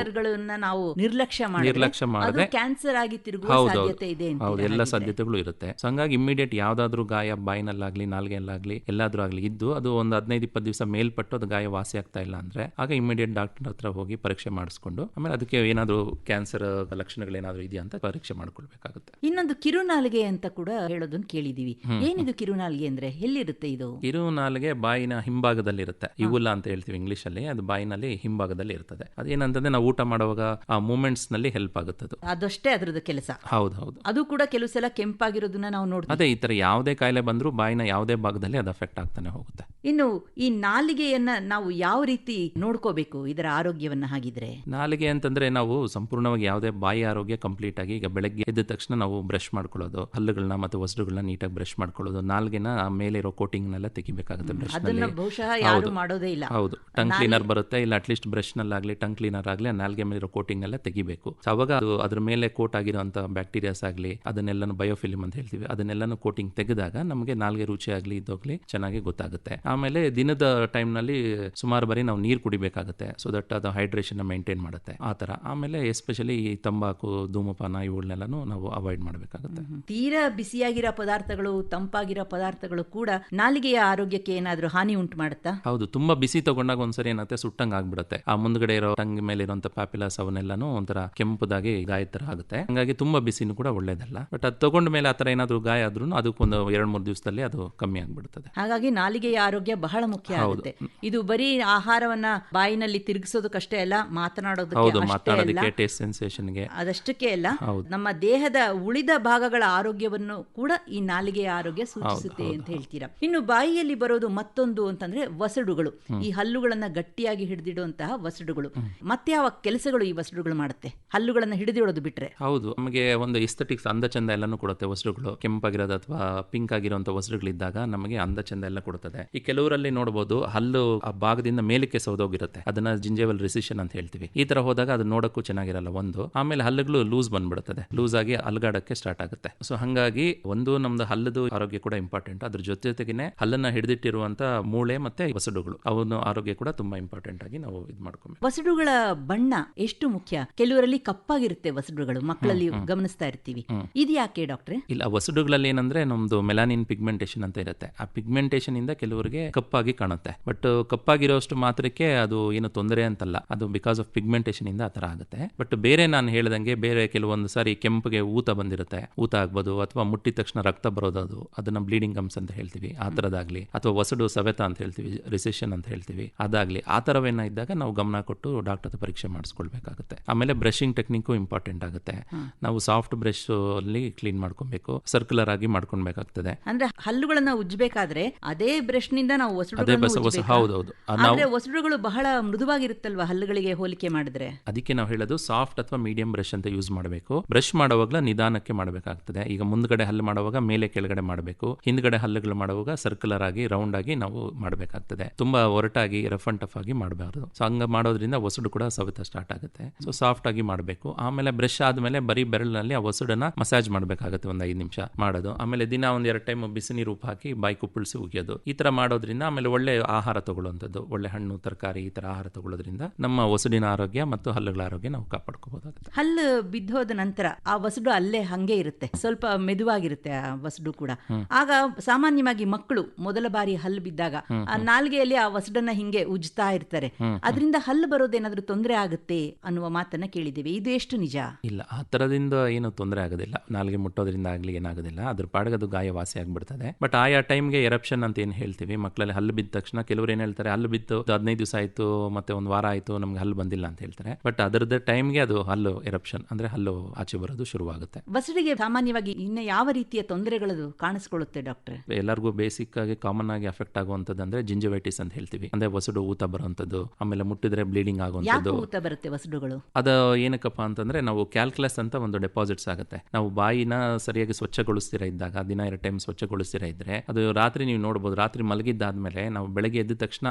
ನಾವು ನಿರ್ಲಕ್ಷ್ಯ ಮಾಡಿದ್ರೆ ನಿರ್ಲಕ್ಷ್ಯ ಅದು ಮಾಡದೆ ಕ್ಯಾನ್ಸರ್ ಆಗಿ ತಿರುಗುವ ಸಾಧ್ಯತೆ ಇದೆ ಅಂತೀರಾ ಹೌದು ಎಲ್ಲ ಸಾಧ್ಯತೆಗಳು ಇರುತ್ತೆ. ಸೊ ಹಂಗಾಗಿ ಇಮಿಡಿಯೇಟ್ ಯಾವ್ದಾದ್ರು ಗಾಯ ಬಾಯಿನಲ್ಲಾಗ್ಲಿ ನಾಲ್ಗೆಯಲ್ಲಾಗ್ಲಿ ಎಲ್ಲಾದ್ರೂ ಆಗಲಿ ಇದ್ದು ಅದು ಒಂದು ಹದಿನೈದು ಇಪ್ಪತ್ತು ದಿವಸ ಮೇಲ್ಪಟ್ಟು ಅದು ಗಾಯ ವಾಸಿ ಆಗ್ತಾ ಇಲ್ಲ ಅಂದ್ರೆ ಆಗ ಇಮಿಡಿಯೇಟ್ ಡಾಕ್ಟರ್ ಹತ್ರ ಹೋಗಿ ಪರೀಕ್ಷೆ ಮಾಡಿಸ್ಕೊಂಡು ಆಮೇಲೆ ಅದಕ್ಕೆ ಏನಾದ್ರು ಕ್ಯಾನ್ಸರ್ ಲಕ್ಷಣಗಳೇನಾದ್ರೂ ಇದೆಯಾ ಅಂತ ಪರೀಕ್ಷೆ ಮಾಡ್ಕೊಳ್ಬೇಕಾಗುತ್ತೆ. ಇನ್ನೊಂದು ಕಿರುನಾಲಿಗೆ ಅಂತ ಕೂಡ ಹೇಳೋದನ್ನು ಕೇಳಿದೀವಿ. ಏನಿದು ಕಿರುನಾಲಿಗೆ ಅಂದ್ರೆ ಎಲ್ಲಿರುತ್ತೆ ಇದು? ಕಿರುನಾಲ್ಗೆ ಬಾಯಿನ ಹಿಂಭಾಗದಲ್ಲಿ ಇರುತ್ತೆ ಇವುಲ್ಲ ಅಂತ ಹೇಳ್ತೀವಿ ಇಂಗ್ಲಿಷ್ ಅಲ್ಲಿ ಅದು ಬಾಯಿನಲ್ಲಿ ಹಿಂಭಾಗದಲ್ಲಿ ಇರ್ತದೆ. ಅದೇನಂತಂದ್ರೆ ನಾವು ಊಟ ಮಾಡುವಾಗ ಆ ಮೂಮೆಂಟ್ಸ್ನಲ್ಲಿ ಹೆಲ್ಪ್ ಆಗುತ್ತೆ ಅದು. ಅದಷ್ಟೇ ಅದರದ್ದು ಕೆಲಸ. ಹೌದು ಹೌದು. ಅದು ಕೂಡ ಕೆಲವು ಸಲ ಕೆಂಪಾಗಿರೋದನ್ನ ನಾವು ನೋಡ್ತೀವಿ. ಅದೇ ಈ ತರ ಯಾವುದೇ ಕಾಯಿಲೆ ಬಂದರೂ ಬಾಯಿನ ಯಾವುದೇ ಭಾಗದಲ್ಲಿ ಅದು ಅಫೆಕ್ಟ್ ಆಗ್ತಾನೆ ಹೋಗುತ್ತೆ. ಇನ್ನು ಈ ನಾಲಿಗೆಯನ್ನ ನಾವು ಯಾವ ರೀತಿ ನೋಡ್ಕೋಬೇಕು ಇದರ ಆರೋಗ್ಯವನ್ನ ಹಾಗಿದ್ರೆ? ನಾಲಿಗೆ ಅಂತಂದ್ರೆ ನಾವು ಸಂಪೂರ್ಣವಾಗಿ ಯಾವುದೇ ಬಾಯಿ ಆರೋಗ್ಯ ಕಂಪ್ಲೀಟ್ ಆಗಿ ಈಗ ಬೆಳಗ್ಗೆ ಎದ್ದ ತಕ್ಷಣ ನಾವು ಬ್ರಷ್ ಮಾಡ್ಕೊಳ್ಳೋದು ಹಲ್ಲುಗಳನ್ನ ಮತ್ತು ವಸ್ತುಗಳನ್ನ ನೀಟಾಗಿ ಬ್ರಷ್ ಮಾಡ್ಕೊಳ್ಳೋದು ನಾಲ್ಗೆನ ಮೇಲೆ ಇರೋ ಕೋಟಿಂಗ್ ನೆಲ್ಲ ತೆಗಿಬೇಕಾಗುತ್ತೆ ಬ್ರಷ್ ಬಹುಶಃ ಯಾರು ಮಾಡೋದೇ ಇಲ್ಲ. ಹೌದು. ಟಂಗ್ ಕ್ಲೀನರ್ ಬರುತ್ತೆ ಇಲ್ಲ ಅಟ್ಲೀಸ್ಟ್ ಬ್ರಷ್ ನಲ್ಲಾಗ್ಲಿ ಟಂಗ್ ಕ್ಲೀನರ್ ಆಗ್ಲಿ ನಾಲ್ಗೆ ಮೇಲೆ ಇರೋ ಕೋಟಿಂಗ್ ಎಲ್ಲ ತೆಗಿಬೇಕು. ಅವಾಗ ಅದು ಅದ್ರ ಮೇಲೆ ಕೋಟ್ ಆಗಿರುವಂತ ಬ್ಯಾಕ್ಟೀರಿಯಾಸ್ ಆಗಲಿ ಅದನ್ನೆಲ್ಲ ಬಯೋಫಿಲಿಮ್ ಅಂತ ಹೇಳ್ತೀವಿ. ಅದನ್ನೆಲ್ಲನೂ ಕೋಟಿಂಗ್ ತೆಗೆದಾಗ ನಮಗೆ ನಾಲ್ಗೆ ರುಚಿ ಆಗಲಿ ಇದ್ದೋಗ್ಲಿ ಚೆನ್ನಾಗಿ ಗೊತ್ತಾಗುತ್ತೆ. ಆಮೇಲೆ ದಿನದ ಟೈಮ್ನಲ್ಲಿ ನಲ್ಲಿ ಸುಮಾರು ಬಾರಿ ನಾವು ನೀರು ಕುಡಿಬೇಕಾಗುತ್ತೆ. ಸೊ ದಟ್ ಅದು ಹೈಡ್ರೇಷನ್ ಮೇಂಟೈನ್ ಮಾಡುತ್ತೆ. ಆ ತರ ಆಮೇಲೆ ಎಸ್ಪೆಷಲಿ ಈ ತಂಬಾಕು ಧೂಮಪಾನ ಇವುಗಳನ್ನೆಲ್ಲನೂ ನಾವು ಅವಾಯ್ಡ್ ಮಾಡಬೇಕಾಗುತ್ತೆ. ತೀರಾ ಬಿಸಿಯಾಗಿರೋ ಪದಾರ್ಥಗಳು ತಂಪಾಗಿರೋ ಪದಾರ್ಥಗಳು ಕೂಡ ನಾಲಿಗೆಯ ಆರೋಗ್ಯಕ್ಕೆ ಏನಾದರೂ ಹಾನಿ ಉಂಟು ಮಾಡುತ್ತಾ? ಹೌದು. ತುಂಬಾ ಬಿಸಿ ತಗೊಂಡಾಗ ಒಂದ್ಸರಿ ಏನತ್ತೆ ಸುಟ್ಟಂಗ್ ಆಗ್ಬಿಡುತ್ತೆ. ಆ ಮುಂದ್ಗಡೆ ಇರೋ ಟಂಗ್ ಮೇಲೆ ಇರುವಂತ ಪ್ಯಾಪಿಲಾಸ್ ಅವನ್ನೆಲ್ಲಾನು ಒಂಥರ ಕೆಂಪುದಾಗಿ ಗಾಯ ತರ ಆಗುತ್ತೆ. ಹಂಗಾಗಿ ತುಂಬಾ ಬಿಸಿನೂ ಕೂಡ ಒಳ್ಳೇದಲ್ಲ. ಬಟ್ ಅದು ತಗೊಂಡ ಮೇಲೆ ಆತರ ಏನಾದ್ರು ಗಾಯ ಆದ್ರೂ ಅದಕ್ಕೊಂದು ಎರಡ್ ಮೂರು ದಿವಸದಲ್ಲಿ ಅದು ಕಮ್ಮಿ ಆಗ್ಬಿಡ್ತದೆ. ಹಾಗಾಗಿ ನಾಲಿಗೆಯ ಆರೋಗ್ಯ ಬಹಳ ಮುಖ್ಯ ಆಗುತ್ತೆ. ಇದು ಬರೀ ಆಹಾರವನ್ನ ಬಾಯಿನಲ್ಲಿ ತಿರುಗಿಸೋದಕ್ಕಷ್ಟೇ ಅಲ್ಲ ಮಾತನಾಡೋದಕ್ಕೆ ಸೆನ್ಸೇಷನ್ಗೆ ಅದಷ್ಟಕ್ಕೆ ಅಲ್ಲ ನಮ್ಮ ದೇಹದ ಉಳಿದ ಭಾಗಗಳ ಆರೋಗ್ಯವನ್ನು ಕೂಡ ಈ ನಾಲಿಗೆಯ ಆರೋಗ್ಯ ಸೂಚಿಸುತ್ತೆ ಅಂತ ಹೇಳ್ತೀರಾ. ಇನ್ನು ಬಾಯಿಯಲ್ಲಿ ಬರೋದು ಮತ್ತೊಂದು ಅಂತಂದ್ರೆ ವಸಡುಗಳು. ಈ ಹಲ್ಲುಗಳನ್ನ ಗಟ್ಟಿಯಾಗಿ ಹಿಡಿದಿಡುವಂತಹ ವಸಡುಗಳು. ಮತ್ತೆ ಯಾವ ಕೆಲಸಗಳು ಈ ವಸಡುಗಳು ಮಾಡುತ್ತೆ? ಹಲ್ಲುಗಳನ್ನ ಹಿಡಿದಿಡೋದು ಬಿಟ್ರೆ. ಹೌದು ನಮಗೆ ಒಂದು ಇಸ್ಥೆಟಿಕ್ಸ್ ಅಂದ ಚಂದ ಎಲ್ಲಾನು ಕೊಡುತ್ತೆ ವಸಡುಗಳು. ಕೆಂಪಾಗಿರೋದು ಅಥವಾ ಪಿಂಕ್ ಆಗಿರುವಂತ ವಸ್ತ್ರಗಳಿದ್ದಾಗ ನಮಗೆ ಅಂದ ಚಂದ ಎಲ್ಲ ಕೊಡುತ್ತದೆ. ಈ ಕೆಲವರಲ್ಲಿ ನೋಡಬಹುದು ಹಲ್ಲು ಆ ಭಾಗದಿಂದ ಮೇಲಕ್ಕೆ ಸೌದೋಗಿರುತ್ತೆ ಅದನ್ನ ಜಿಂಜೆವಲ್ ರಿಸಿಷನ್ ಅಂತ ಹೇಳ್ತೀವಿ. ಈ ತರ ಹೋದಾಗ ಅದು ನೋಡಕ್ಕೂ ಚೆನ್ನಾಗಿರಲ್ಲ ಒಂದು. ಆಮೇಲೆ ಹಲ್ಲುಗಳು ಲೂಸ್ ಬಂದ್ಬಿಡುತ್ತದೆ. ಲೂಸ್ ಆಗಿ ಅಲ್ಗಾಡಕ್ಕೆ ಸ್ಟಾರ್ಟ್ ಆಗುತ್ತೆ. ಸೊ ಹಂಗಾಗಿ ಒಂದು ನಮ್ದು ಹಲ್ಲದು ಆರೋಗ್ಯ ಕೂಡ ಇಂಪಾರ್ಟೆಂಟ್. ಅದ್ರ ಜೊತೆ ಜೊತೆಗೇನೆ ಹಲ್ಲನ್ನ ಹಿಡಿದಿಟ್ಟಿರುವಂತ ಮೂಳೆ ಮತ್ತೆ ವಸಡುಗಳು. ಅವನ ಆರೋಗ್ಯ ಕೂಡ ತುಂಬಾ ಇಂಪಾರ್ಟೆಂಟ್ ಆಗಿ ನಾವು ಇದು ಮಾಡ್ಕೊಬೇಕು. ವಸಡುಗಳ ಬಣ್ಣ ಎಷ್ಟು ಮುಖ್ಯ? ಕೆಲವರಲ್ಲಿ ಕಪ್ಪಾಗಿರುತ್ತೆ ವಸಡುಗಳು. ಮಕ್ಕಳಲ್ಲಿ ಗಮನಿಸ್ತಾ ಇರ್ತೀವಿ. ಇದು ಯಾಕೆ ಡಾಕ್ಟ್ರೆ? ಇಲ್ಲ ವಸಡುಗಳಲ್ಲಿ ಏನಂದ್ರೆ ನಮ್ದು ಮೆಲಾನಿನ್ ಪಿಗ್ಮೆಂಟೇಶನ್ ಅಂತ ಇರುತ್ತೆ. ಆ ಪಿಗ್ಮೆಂಟೇಷನ್ ಇಂದ ಕೆಲವರಿಗೆ ಕಪ್ಪಾಗಿ ಕಾಣುತ್ತೆ. ಬಟ್ ಕಪ್ಪಾಗಿರೋಷ್ಟು ಮಾತ್ರಕ್ಕೆ ಅದು ಏನು ತೊಂದರೆ ಅಂತಲ್ಲ. ಅದು ಬಿಕಾಸ್ ಆಫ್ ಪಿಗ್ಮೆಂಟೇಷನ್ ಇಂದ ಆ ತರ ಆಗುತ್ತೆ. ಬಟ್ ಬೇರೆ ನಾನು ಹೇಳ್ದಂಗೆ ಬೇರೆ ಕೆಲವೊಂದು ಸಾರಿ ಕೆಂಪಿಗೆ ಊತ ಬಂದಿರುತ್ತೆ. ಊತ ಆಗ್ಬೋದು ಅಥವಾ ಮುಟ್ಟಿದ ತಕ್ಷಣ ರಕ್ತ ಬರೋದು ಅದು. ಅದನ್ನ ಬ್ಲೀಡಿಂಗ್ ಗಮ್ಸ್ ಅಂತ ಹೇಳ್ತೀವಿ. ಆ ತರದಾಗ್ಲಿ ಅಥವಾ ವಸಡು ಸವೆತ ಅಂತ ಹೇಳ್ತೀವಿ. ರಿಸೆಷನ್ ಅಂತ ಹೇಳ್ತೀವಿ. ಅದಾಗ್ಲಿ. ಆ ತರವೇನ ಇದ್ದಾಗ ನಾವು ಗಮನ ಕೊಟ್ಟು ಡಾಕ್ಟರ್ ಪರೀಕ್ಷೆ ಮಾಡಿಸ್ಕೊಳ್ಬೇಕಾಗುತ್ತೆ. ಆಮೇಲೆ ಬ್ರಷಿಂಗ್ ಟೆಕ್ನಿಕ್ಕು ಇಂಪಾರ್ಟೆಂಟ್ ಆಗುತ್ತೆ. ನಾವು ಸಾಫ್ಟ್ ಬ್ರಷ್ ಅಲ್ಲಿ ಕ್ಲೀನ್ ಮಾಡ್ಕೊಬೇಕು. ಸರ್ಕ್ಯುಲರ್ ಆಗಿ ಮಾಡ್ಕೊಳ್ಬೇಕಾಗ್ತದೆ. ಅಂದ್ರೆ ಹಲ್ಲುಗಳನ್ನ ಉಜ್ಜಬೇಕಾದ್ರೆ ಅದೇ ಬ್ರಷ್ನಿಂದ ನಾವು ಆದ್ರೆ ವಸಡುಗಳು ಬಹಳ ಮೃದುವಾಗಿರುತ್ತಲ್ವಾ ಹಲ್ಲುಗಳಿಗೆ ಹೋಲಿಕೆ ಮಾಡಿದ್ರೆ? ಅದಕ್ಕೆ ನಾವು ಹೇಳೋದು ಸಾಫ್ಟ್ ಅಥವಾ ಮೀಡಿಯಂ ಬ್ರಷ್ ಅಂತ ಯೂಸ್ ಮಾಡಬೇಕು. ಬ್ರಷ್ ಮಾಡುವಾಗಲ ನಿಧಾನಕ್ಕೆ ಮಾಡಬೇಕಾಗ್ತದೆ. ಈಗ ಮುಂದ್ಗಡೆ ಹಲ್ಲು ಮಾಡುವಾಗ ಮೇಲೆ ಕೆಳಗಡೆ ಮಾಡಬೇಕು. ಹಿಂದ್ಗಡೆ ಹಲ್ಲುಗಳು ಮಾಡುವಾಗ ಸರ್ಕ್ಯುಲರ್ ಆಗಿ ರೌಂಡ್ ಆಗಿ ನಾವು ಮಾಡಬೇಕಾಗ್ತದೆ. ತುಂಬಾ ಒರಟಾಗಿ ರಫ್ ಅಂಡ್ ಟಫ್ ಆಗಿ ಮಾಡಬಾರ್ದು. ಸೊ ಹಂಗ ಮಾಡೋದ್ರಿಂದ ಒಸಡು ಕೂಡ ಸವಿತ ಸ್ಟಾರ್ಟ್ ಆಗುತ್ತೆ. ಸೊ ಸಾಫ್ಟ್ ಆಗಿ ಮಾಡಬೇಕು. ಆಮೇಲೆ ಬ್ರಷ್ ಆದ್ಮೇಲೆ ಬರೀ ಬೆರಳಿನಲ್ಲಿ ಆ ಒಸಡನ್ನ ಮಸಾಜ್ ಮಾಡಬೇಕಾಗುತ್ತೆ ಒಂದು ಐದು ನಿಮಿಷ ಮಾಡೋದು. ಆಮೇಲೆ ದಿನ ಒಂದ್ ಎರಡು ಟೈಮ್ ಬಿಸಿ ನೀರು ಉಪ್ಪು ಹಾಕಿ ಬಾಯಿ ಕುಪ್ಪಳಿಸಿ ಉಗಿಯೋದು. ಈ ತರ ಮಾಡೋದ್ರಿಂದ ಆಮೇಲೆ ಒಳ್ಳೆ ಆಹಾರ ತಗೊಳ್ಳುವಂಥದ್ದು. ಒಳ್ಳೆ ಹಣ್ಣು ತರಕಾರಿ ಈ ತರ ಆಹಾರ ತಗೊಳ್ಳೋದ್ರಿಂದ ನಮ್ಮ ಒಸಡಿನ ಆರೋಗ್ಯ ಮತ್ತು ಹಲ್ಲುಗಳ ಆರೋಗ್ಯ ನಾವು ಕಾಪಾಡ್ಕೋಬಹುದಾಗುತ್ತೆ ಹಲ್ಲು ಬಿದ್ದೋದ ನಂತರ ಆ ವಸಡು ಅಲ್ಲೇ ಹಂಗೆ ಇರುತ್ತೆ. ಸ್ವಲ್ಪ ಮೆದುವಾಗಿರುತ್ತೆ ಆ ವಸಡು ಕೂಡ. ಆಗ ಸಾಮಾನ್ಯವಾಗಿ ಮಕ್ಕಳು ಮೊದಲ ಬಾರಿ ಹಲ್ಲು ಬಿದ್ದಾಗ ಆ ನಾಲ್ಗೆಯಲ್ಲಿ ಆ ವಸಡನ್ನ ಹಿಂಗೆ ಉಜ್ತಾ ಇರ್ತಾರೆ. ಅದರಿಂದ ಹಲ್ಲು ಬರೋದೇನಾದ್ರೂ ತೊಂದರೆ ಆಗುತ್ತೆ ಅನ್ನುವ ಮಾತನ್ನ ಕೇಳಿದ್ದೇವೆ. ಇದು ಎಷ್ಟು ನಿಜ? ಇಲ್ಲ ಆ ತರದಿಂದ ಏನು ತೊಂದರೆ ಆಗೋದಿಲ್ಲ. ನಾಲ್ಗೆ ಮುಟ್ಟೋದ್ರಿಂದ ಆಗ್ಲಿ ಏನಾಗೋದಿಲ್ಲ. ಅದ್ರ ಪಾಡಗದು ಗಾಯ ವಾಸಿ ಆಗ್ಬಿಡ್ತದೆ. ಬಟ್ ಆಯಾ ಟೈಮ್ಗೆ ಎರಪ್ಷನ್ ಅಂತ ಏನು ಹೇಳ್ತೀವಿ? ಮಕ್ಕಳಲ್ಲಿ ಹಲ್ಲು ಬಿದ್ದ ತಕ್ಷಣ ಕೆಲವರು ಏನು ಹೇಳ್ತಾರೆ ಹಲ್ಲು ಬಿದ್ದು ಹದಿನೈದು ದಿವಸ ಆಯ್ತು ಮತ್ತೆ ಒಂದು ವಾರ ಆಯ್ತು ನಮ್ಗೆ ಹಲ್ಲು ಬಂದಿಲ್ಲ ಅಂತ ಹೇಳ್ತಾರೆ. ಬಟ್ ಅದರದ ಟೈಮ್ಗೆ ಅದು ಹಲ್ಲು ಎರಪ್ಷನ್ ಅಂದ್ರೆ ಹಲ್ಲು ಆಚೆ ಬರೋದು ಶುರುವಾಗುತ್ತೆ. ಬಸಡಿಗೆ ಸಾಮಾನ್ಯವಾಗಿ ಇನ್ನು ಯಾವ ರೀತಿಯ ತೊಂದರೆಗಳು ಕಾಣಿಸ್ಕೊಳ್ಳುತ್ತೆ ಡಾಕ್ಟರ್ ಎಲ್ಲರಿಗೂ ಬೇಸಿಕ್ ಆಗಿ ಕಾಮನ್ ಆಗಿ ಅಫೆಕ್ಟ್ ಆಗುವಂತದ್ದು ಅಂದ್ರೆ ಜಿಂಜವೈಟಿಸ್ ಅಂತ ಹೇಳ್ತೀವಿ. ಅಂದ್ರೆ ವಸಡು ಊತ ಬರುವಂತದ್ದು ಆಮೇಲೆ ಮುಟ್ಟಿದ್ರೆ ಬ್ಲೀಡಿಂಗ್ ಆಗುವಂತದ್ದು ಊತ ಬರುತ್ತೆ ವಸಡುಗಳು ಅದು ಏನಕ್ಕಪ್ಪ ಅಂತಂದ್ರೆ ನಾವು ಕ್ಯಾಲ್ಕುಲಸ್ ಅಂತ ಒಂದು ಡೆಪಾಸಿಟ್ಸ್ ಆಗುತ್ತೆ. ನಾವು ಬಾಯಿನ ಸರಿಯಾಗಿ ಸ್ವಚ್ಛಗೊಳಿಸ್ತೀರಾ ಇದ್ದಾಗ ದಿನ ಎರಡು ಟೈಮ್ ಸ್ವಚ್ಛಗೊಳಿಸ್ತೀರಾ ಅದು ರಾತ್ರಿ ನೀವು ನೋಡಬಹುದು ರಾತ್ರಿ ಮಲಗಿದ್ದಾದ್ಮೇಲೆ ನಾವು ಬೆಳಗ್ಗೆ ಎದ್ದ ತಕ್ಷಣ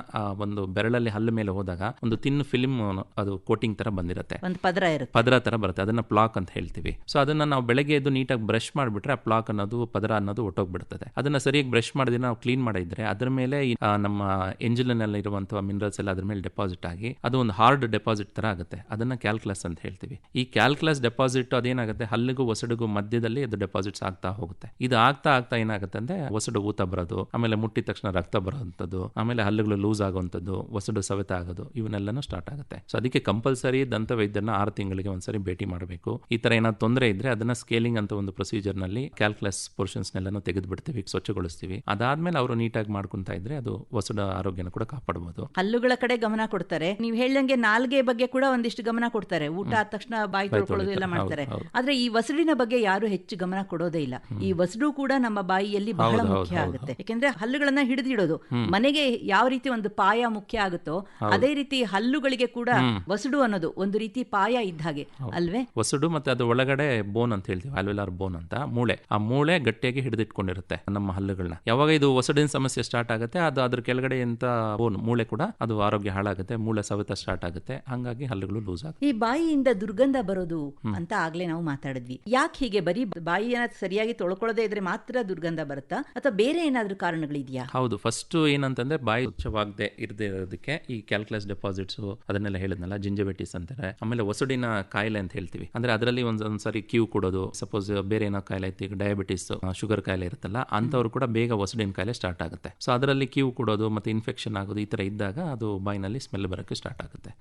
ಒಂದು ಬೆರಳಲ್ಲಿ ಹಲ್ಲು ಮೇಲೆ ಹೋದಾಗ ಒಂದು ತಿನ್ ಫಿಲ್ಮ್ ಅದು ಕೋಟಿಂಗ್ ತರ ಬಂದಿರುತ್ತೆ. ಒಂದು ಪದರ ಇರುತ್ತೆ. ಪದರ ತರ ಬರುತ್ತೆ ಅದನ್ನ ಪ್ಲಾಕ್ ಅಂತ ಹೇಳ್ತೀವಿ. ಸೊ ಅದನ್ನ ನಾವು ಬೆಳಗ್ಗೆ ಎದ್ದು ನೀಟಾಗಿ ಬ್ರಷ್ ಮಾಡಿಬಿಟ್ರೆ ಆ ಪ್ಲಾಕ್ ಅನ್ನೋದು ಪದರ ಅನ್ನೋದು ಒಟ್ಟೋಗ್ಬಿಡ್ತದೆ. ಅದನ್ನ ಸರಿಯಾಗಿ ಬ್ರಷ್ ಮಾಡಿದ್ರೆ ನಾವು ಕ್ಲೀನ್ ಮಾಡಿದ್ರೆ ಅದರ ಮೇಲೆ ನಮ್ಮ ಎಂಜಿನಲ್ಲಿ ಇರುವಂತಹ ಮಿನರಲ್ಸ್ ಎಲ್ಲ ಅದ್ರ ಮೇಲೆ ಡೆಪಾಸಿಟ್ ಆಗಿ ಅದು ಒಂದು ಹಾರ್ಡ್ ಡೆಪಾಸಿಟ್ ತರ ಆಗುತ್ತೆ. ಅದನ್ನ ಕ್ಯಾಲ್ಕುಲಸ್ ಅಂತ ಹೇಳ್ತೀವಿ. ಈ ಕ್ಯಾಲ್ಕುಲಸ್ ಡೆಪಾಸಿಟ್ ಅದೇನಾಗುತ್ತೆ? ಹಲ್ಲಿಗೂ ಒಸಡಿಗೂ ಮಧ್ಯದಲ್ಲಿ ಅದು ಡೆಪಾಸಿಟ್ಸ್ ಆಗ್ತಾ ಹೋಗುತ್ತೆ. ಇದು ಆಗ್ತಾ ಆಗ್ತಾ ಏನಾಗುತ್ತೆ ಅಂದ್ರೆ ಒಸಡು ಊತ ಬರೋದು ಆಮೇಲೆ ಮುಟ್ಟಿದ ತಕ್ಷಣ ರಕ್ತ ಬರೋವಂಥದ್ದು ಆಮೇಲೆ ಹಲ್ಲುಗಳು ಲೂಸ್ ಆಗುವಂಥದ್ದು ಒಸಡು ಸವೆತ ಆಗೋದು ಇವನ್ನೆಲ್ಲನೂ ಸ್ಟಾರ್ಟ್ ಆಗುತ್ತೆ. ಸೊ ಅದಕ್ಕೆ ಕಂಪಲ್ಸರಿ ದಂತ ವೈದ್ಯರನ್ನ ಆರು ತಿಂಗಳಿಗೆ ಒಂದ್ಸರಿ ಭೇಟಿ ಮಾಡಬೇಕು. ಈ ತರ ಏನಾದ್ರು ತೊಂದರೆ ಇದ್ರೆ ಅದನ್ನ ಸ್ಕೇಲಿಂಗ್ ಅಂತ ಒಂದು ಪ್ರೊಸೀಜರ್ನಲ್ಲಿ ಕ್ಯಾಲ್ಕುಲಸ್ ಪೋರ್ಷನ್ಸ್ ನೆಲ್ಲನೂ ತೆಗೆದು ಬಿಡ್ತೀವಿ ಸ್ವಚ್ಛಗೊಳಿಸ್ತೀವಿ. ಅದಾದ್ಮೇಲೆ ಅವರು ನೀಟಾಗಿ ಮಾಡ್ಕೊಂತ ಇದ್ರೆ ಅದು ವಸಡ ಆರೋಗ್ಯನ ಕೂಡ ಕಾಪಾಡಬಹುದು ಹಲ್ಲುಗಳ ಕಡೆ ಗಮನ ಕೊಡ್ತಾರೆ. ನೀವು ಹೇಳ್ದಂಗೆ ನಾಲ್ಗೆ ಬಗ್ಗೆ ಕೂಡ ಒಂದಿಷ್ಟು ಗಮನ ಕೊಡ್ತಾರೆ. ಊಟ ಆದ ತಕ್ಷಣ ಬಾಯಿ ತೊಳ್ಕೊಳ್ಳೋದು ಎಲ್ಲ ಮಾಡ್ತಾರೆ. ಆದ್ರೆ ಈ ವಸಡಿನ ಬಗ್ಗೆ ಯಾರು ಹೆಚ್ಚು ಗಮನ ಕೊಡೋದೇ ಇಲ್ಲ. ಈ ವಸಡು ಕೂಡ ನಮ್ಮ ಬಾಯಿಯಲ್ಲಿ ಬಹಳ ಮುಖ್ಯ ಆಗುತ್ತೆ. ಯಾಕೆಂದ್ರೆ ಹಲ್ಲುಗಳನ್ನ ಹಿಡಿದಿಡೋದು. ಮನೆಗೆ ಯಾವ ರೀತಿ ಒಂದು ಪಾಯ ಮುಖ್ಯ ಆಗುತ್ತೋ ಅದೇ ರೀತಿ ಹಲ್ಲುಗಳಿಗೆ ಕೂಡ ವಸಡು ಅನ್ನೋದು ಒಂದು ರೀತಿ ಪಾಯ ಇದ್ದ ಹಾಗೆ ಅಲ್ವೇ? ವಸಡು ಮತ್ತೆ ಅದು ಒಳಗಡೆ ಬೋನ್ ಅಂತ ಹೇಳ್ತೀವಿ ಅಲ್ವೆಲಾರ್ ಬೋನ್ ಅಂತ ಮೂಳೆ. ಆ ಮೂಳೆ ಗಟ್ಟಿಯಾಗಿ ಹಿಡಿದಿಟ್ಕೊಂಡಿರುತ್ತೆ ನಮ್ಮ ಹಲ್ಲುಗಳನ್ನ. ಯಾವಾಗ ಇದು ವಸಡಿನ ಸಮಸ್ಯೆ ಸ್ಟಾರ್ಟ್ ಆಗುತ್ತೆ ಅದು ಅದ್ರ ಕೆಳಗಡೆ ಎಂತ ಬೋನ್ ಮೂಳೆ ಕೂಡ ಅದು ಆರೋಗ್ಯ ಹಾಳಾಗುತ್ತೆ ಮೂಳೆ ಸವೆತ ಸ್ಟಾರ್ಟ್ ಆಗುತ್ತೆ ಹಂಗಾಗಿ ಹಲ್ಲುಗಳು ಲೂಸ್ ಆಗುತ್ತೆ. ಈ ಬಾಯಿಯಿಂದ ದುರ್ಗಂಧ ಬರೋದು ಅಂತ ಆಗ್ಲೇ ನಾವು ಮಾತಾಡಿದ್ವಿ. ಯಾಕೆ ಹೀಗೆ? ಬರೀ ಬಾಯಿಯನ್ನ ಸರಿಯಾಗಿ ತೊಳ್ಕೊಳ್ಳದೆ ಇದ್ರೆ ಮಾತ್ರ ದುರ್ಗಂಧ ಬರುತ್ತಾ? ಅಥವಾ ಬೇರೆ ಏನಾದರೂ ಕಾರಣಗಳಿದೆಯಾ? ಹೌದು ಫಸ್ಟ್ ಏನಂತಂದ್ರೆ ಬಾಯಿ ಸ್ವಚ್ಛವಾಗದೆ ಇರದೇ ಇರೋದಕ್ಕೆ ಈ ಕ್ಯಾಲ್ಕುಲಸ್ ಡೆಪಾಸಿಟ್ಸ್ ಅದನ್ನೆಲ್ಲ ಹೇಳಿದ್ನಲ್ಲ ಜಿಂಜಬೆಟಿಸ್ ಅಂತಾರೆ. ಆಮೇಲೆ ಒಸಡಿನ ಕಾಯಿಲೆ ಅಂತ ಹೇಳ್ತೀವಿ. ಅಂದ್ರೆ ಅದರಲ್ಲಿ ಒಂದೊಂದ್ಸರಿ ಕ್ಯೂ ಕೊಡೋದು ಸಪೋಸ್ ಬೇರೆ ಏನೋ ಕಾಯಿಲೆ ಐತಿ ಡಯಾಬಿಟಿಸ್ ಶುಗರ್ ಕಾಯಿಲೆ ಇರುತ್ತಲ್ಲ ಅಂತವ್ರು ಕೂಡ ಬೇಗ ಒಸಡಿನ ಕಾಯಿಲೆ ಸ್ಟಾರ್ಟ್ ಆಗುತ್ತೆ. ಸೊ ಅದರಲ್ಲಿ ಕ್ಯೂ ಕೊಡೋದು ಮತ್ತೆ ಇನ್ಫೆಕ್ಷನ್ ಆಗೋದು ಈ ತರ ಇದ್ದಾಗ ಅದು ಬಾಯಿನಲ್ಲಿ ಸ್ಮೆಲ್ ಬರೋಕ್ಕೆ ಸ್ಟಾರ್ಟ್ ಆಗುತ್ತೆ.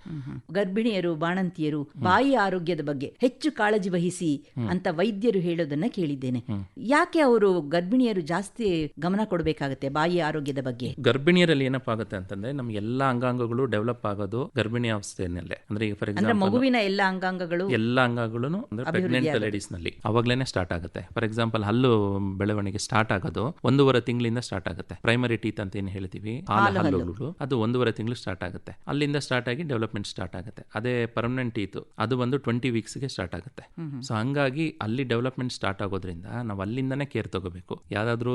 ಗರ್ಭಿಣಿಯರು ಬಾಣಂತಿಯರು ಬಾಯಿ ಆರೋಗ್ಯದ ಬಗ್ಗೆ ಹೆಚ್ಚು ಕಾಳಜಿ ವಹಿಸಿ ಅಂತ ವೈದ್ಯರು ಹೇಳೋದನ್ನ ಕೇಳಿದ್ದೇನೆ. ಯಾಕೆ ಅವರು ಗರ್ಭಿಣಿಯರು ಜಾಸ್ತಿ ಗಮನ ಕೊಡಬೇಕಾಗುತ್ತೆ ಬಾಯಿ ಆರೋಗ್ಯದ ಬಗ್ಗೆ. ಗರ್ಭಿಣಿಯರಲ್ಲಿ ಏನಪ್ಪ ಆಗುತ್ತೆ ಅಂತಂದ್ರೆ ನಮ್ಗೆ ಎಲ್ಲಾ ಅಂಗಾಂಗಗಳು ಡೆವಲಪ್ ಆಗೋದು ಗರ್ಭಿಣಿ ಅವಸ್ಥೆಯಲ್ಲೇ. ಅಂದ್ರೆ ಈಗ ಫಾರ್ ಎಕ್ಸಾಂಪಲ್ ಮಗುವಿನ ಎಲ್ಲಾ ಅಂಗಾಂಗಗಳು ಎಲ್ಲಾ ಅಂಗಾಂಗಗಳು ಅಂದ್ರೆ ಪ್ರೆಗ್ನೆಂಟ್ ಲೇಡೀಸ್ನಲ್ಲಿ ಅವಾಗ್ಲೇನೆ ಸ್ಟಾರ್ಟ್ ಆಗುತ್ತೆ. ಫಾರ್ ಎಕ್ಸಾಂಪಲ್ ಹಲ್ಲು ಬೆಳವಣಿಗೆ ಸ್ಟಾರ್ಟ್ ಆಗೋದು ಒಂದೂವರೆ ತಿಂಗಳಿಂದ ಸ್ಟಾರ್ಟ್ ಆಗುತ್ತೆ. ಪ್ರೈಮರಿ ಟೀತ್ ಅಂತ ಏನ್ ಹೇಳ್ತೀವಿ? ಹಾಲು ಹಲ್ಲುಗಳು ಅದು ಒಂದೂವರೆ ತಿಂಗಳು ಸ್ಟಾರ್ಟ್ ಆಗುತ್ತೆ. ಅಲ್ಲಿಂದ ಸ್ಟಾರ್ಟ್ ಆಗಿ ಡೆವಲಪ್ಮೆಂಟ್ ಸ್ಟಾರ್ಟ್ ಆಗುತ್ತೆ. ಅದೇ ಪರ್ಮನೆಂಟ್ ಟೀತ್ ಅದು ಬಂದು ಟ್ವೆಂಟಿ ವೀಕ್ಸ್ಗೆ ಸ್ಟಾರ್ಟ್ ಆಗುತ್ತೆ. ಸೊ ಹಂಗಾಗಿ ಅಲ್ಲಿ ಡೆವಲಪ್ಮೆಂಟ್ ಸ್ಟಾರ್ಟ್ ಆಗೋದ್ರಿಂದ ನಾವು ಅಲ್ಲಿಂದನೇ ಕೇರ್ ತಗೋಬೇಕು. ಯಾವ್ದಾದ್ರು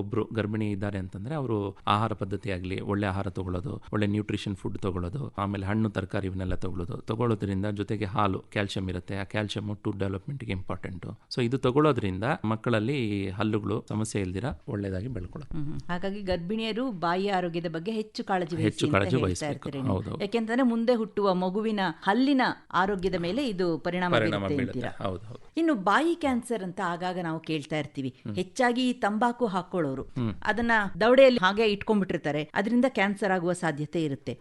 ಒಬ್ರು ಗರ್ಭಿಣಿ ಇದ್ದಾರೆ ಅಂತಂದ್ರೆ ಅವರು ಆಹಾರ ಪದ್ಧತಿ ಆಗಲಿ ಒಳ್ಳೆ ಆಹಾರ ತಗೊಳ್ಳೋದು ಒಳ್ಳೆ ನ್ಯೂಟ್ರಿಷನ್ ಫುಡ್ ತಗೊಳ್ಳೋದು ಆಮೇಲೆ ಹಣ್ಣು ತರಕಾರಿ ಇವನ್ನೆಲ್ಲ ತಗೊಳ್ಳೋದು. ತಗೊಳ್ಳೋದ್ರಿಂದ ಜೊತೆಗೆ ಹಾಲು ಕ್ಯಾಲ್ಸಿಯಂ ಇರುತ್ತೆ. ಆ ಕ್ಯಾಲ್ಸಿಯಂ ಟು ಡೆವಲಪ್ಮೆಂಟ್ಗೆ ಇಂಪಾರ್ಟೆಂಟ್ ಸೊ ಇದು ತಗೊಳ್ಳೋದ್ರಿಂದ ಮಕ್ಕಳಲ್ಲಿ ಹಲ್ಲುಗಳು ಸಮಸ್ಯೆ ಇಲ್ದಿರ ಒಳ್ಳೇದಾಗಿ ಬೆಳ್ಕೊಳ್ಳೋದು. ಹಾಗಾಗಿ ಗರ್ಭಿಣಿಯರು ಬಾಯಿಯ ಆರೋಗ್ಯದ ಬಗ್ಗೆ ಹೆಚ್ಚು ಕಾಳಜಿ ಹೆಚ್ಚು ಕಾಳಜಿ ಹೌದು. ಯಾಕೆಂತಂದ್ರೆ ಮುಂದೆ ಹುಟ್ಟುವ ಮಗುವಿನ ಹಲ್ಲಿನ ಆರೋಗ್ಯದ ಮೇಲೆ ಇದು ಪರಿಣಾಮ ಬೀರುತ್ತೆ ಹೌದು. ಇನ್ನು ಬಾಯಿ ಕ್ಯಾನ್ಸರ್ ಅಂತ ಆಗಾಗ ನಾವು ಕೇಳ್ತಾ ಇರ್ತೀವಿ. ಹೆಚ್ಚಾಗಿ ಈ ತಂಬಾಕು ಹಾಕೊಳ್ಳೋರು. ಅದನ್ನ ದೌಡೆಯಲ್ಲಿ ಹಾಗೆ ಇಟ್ಕೊಂಡ್ಬಿಟ್ಟಿರ್ತಾರೆ. ಅದರಿಂದ ಕ್ಯಾನ್ಸರ್ ಆಗುವ ಸಾಧ್ಯತೆ ಇರುತ್ತೆ.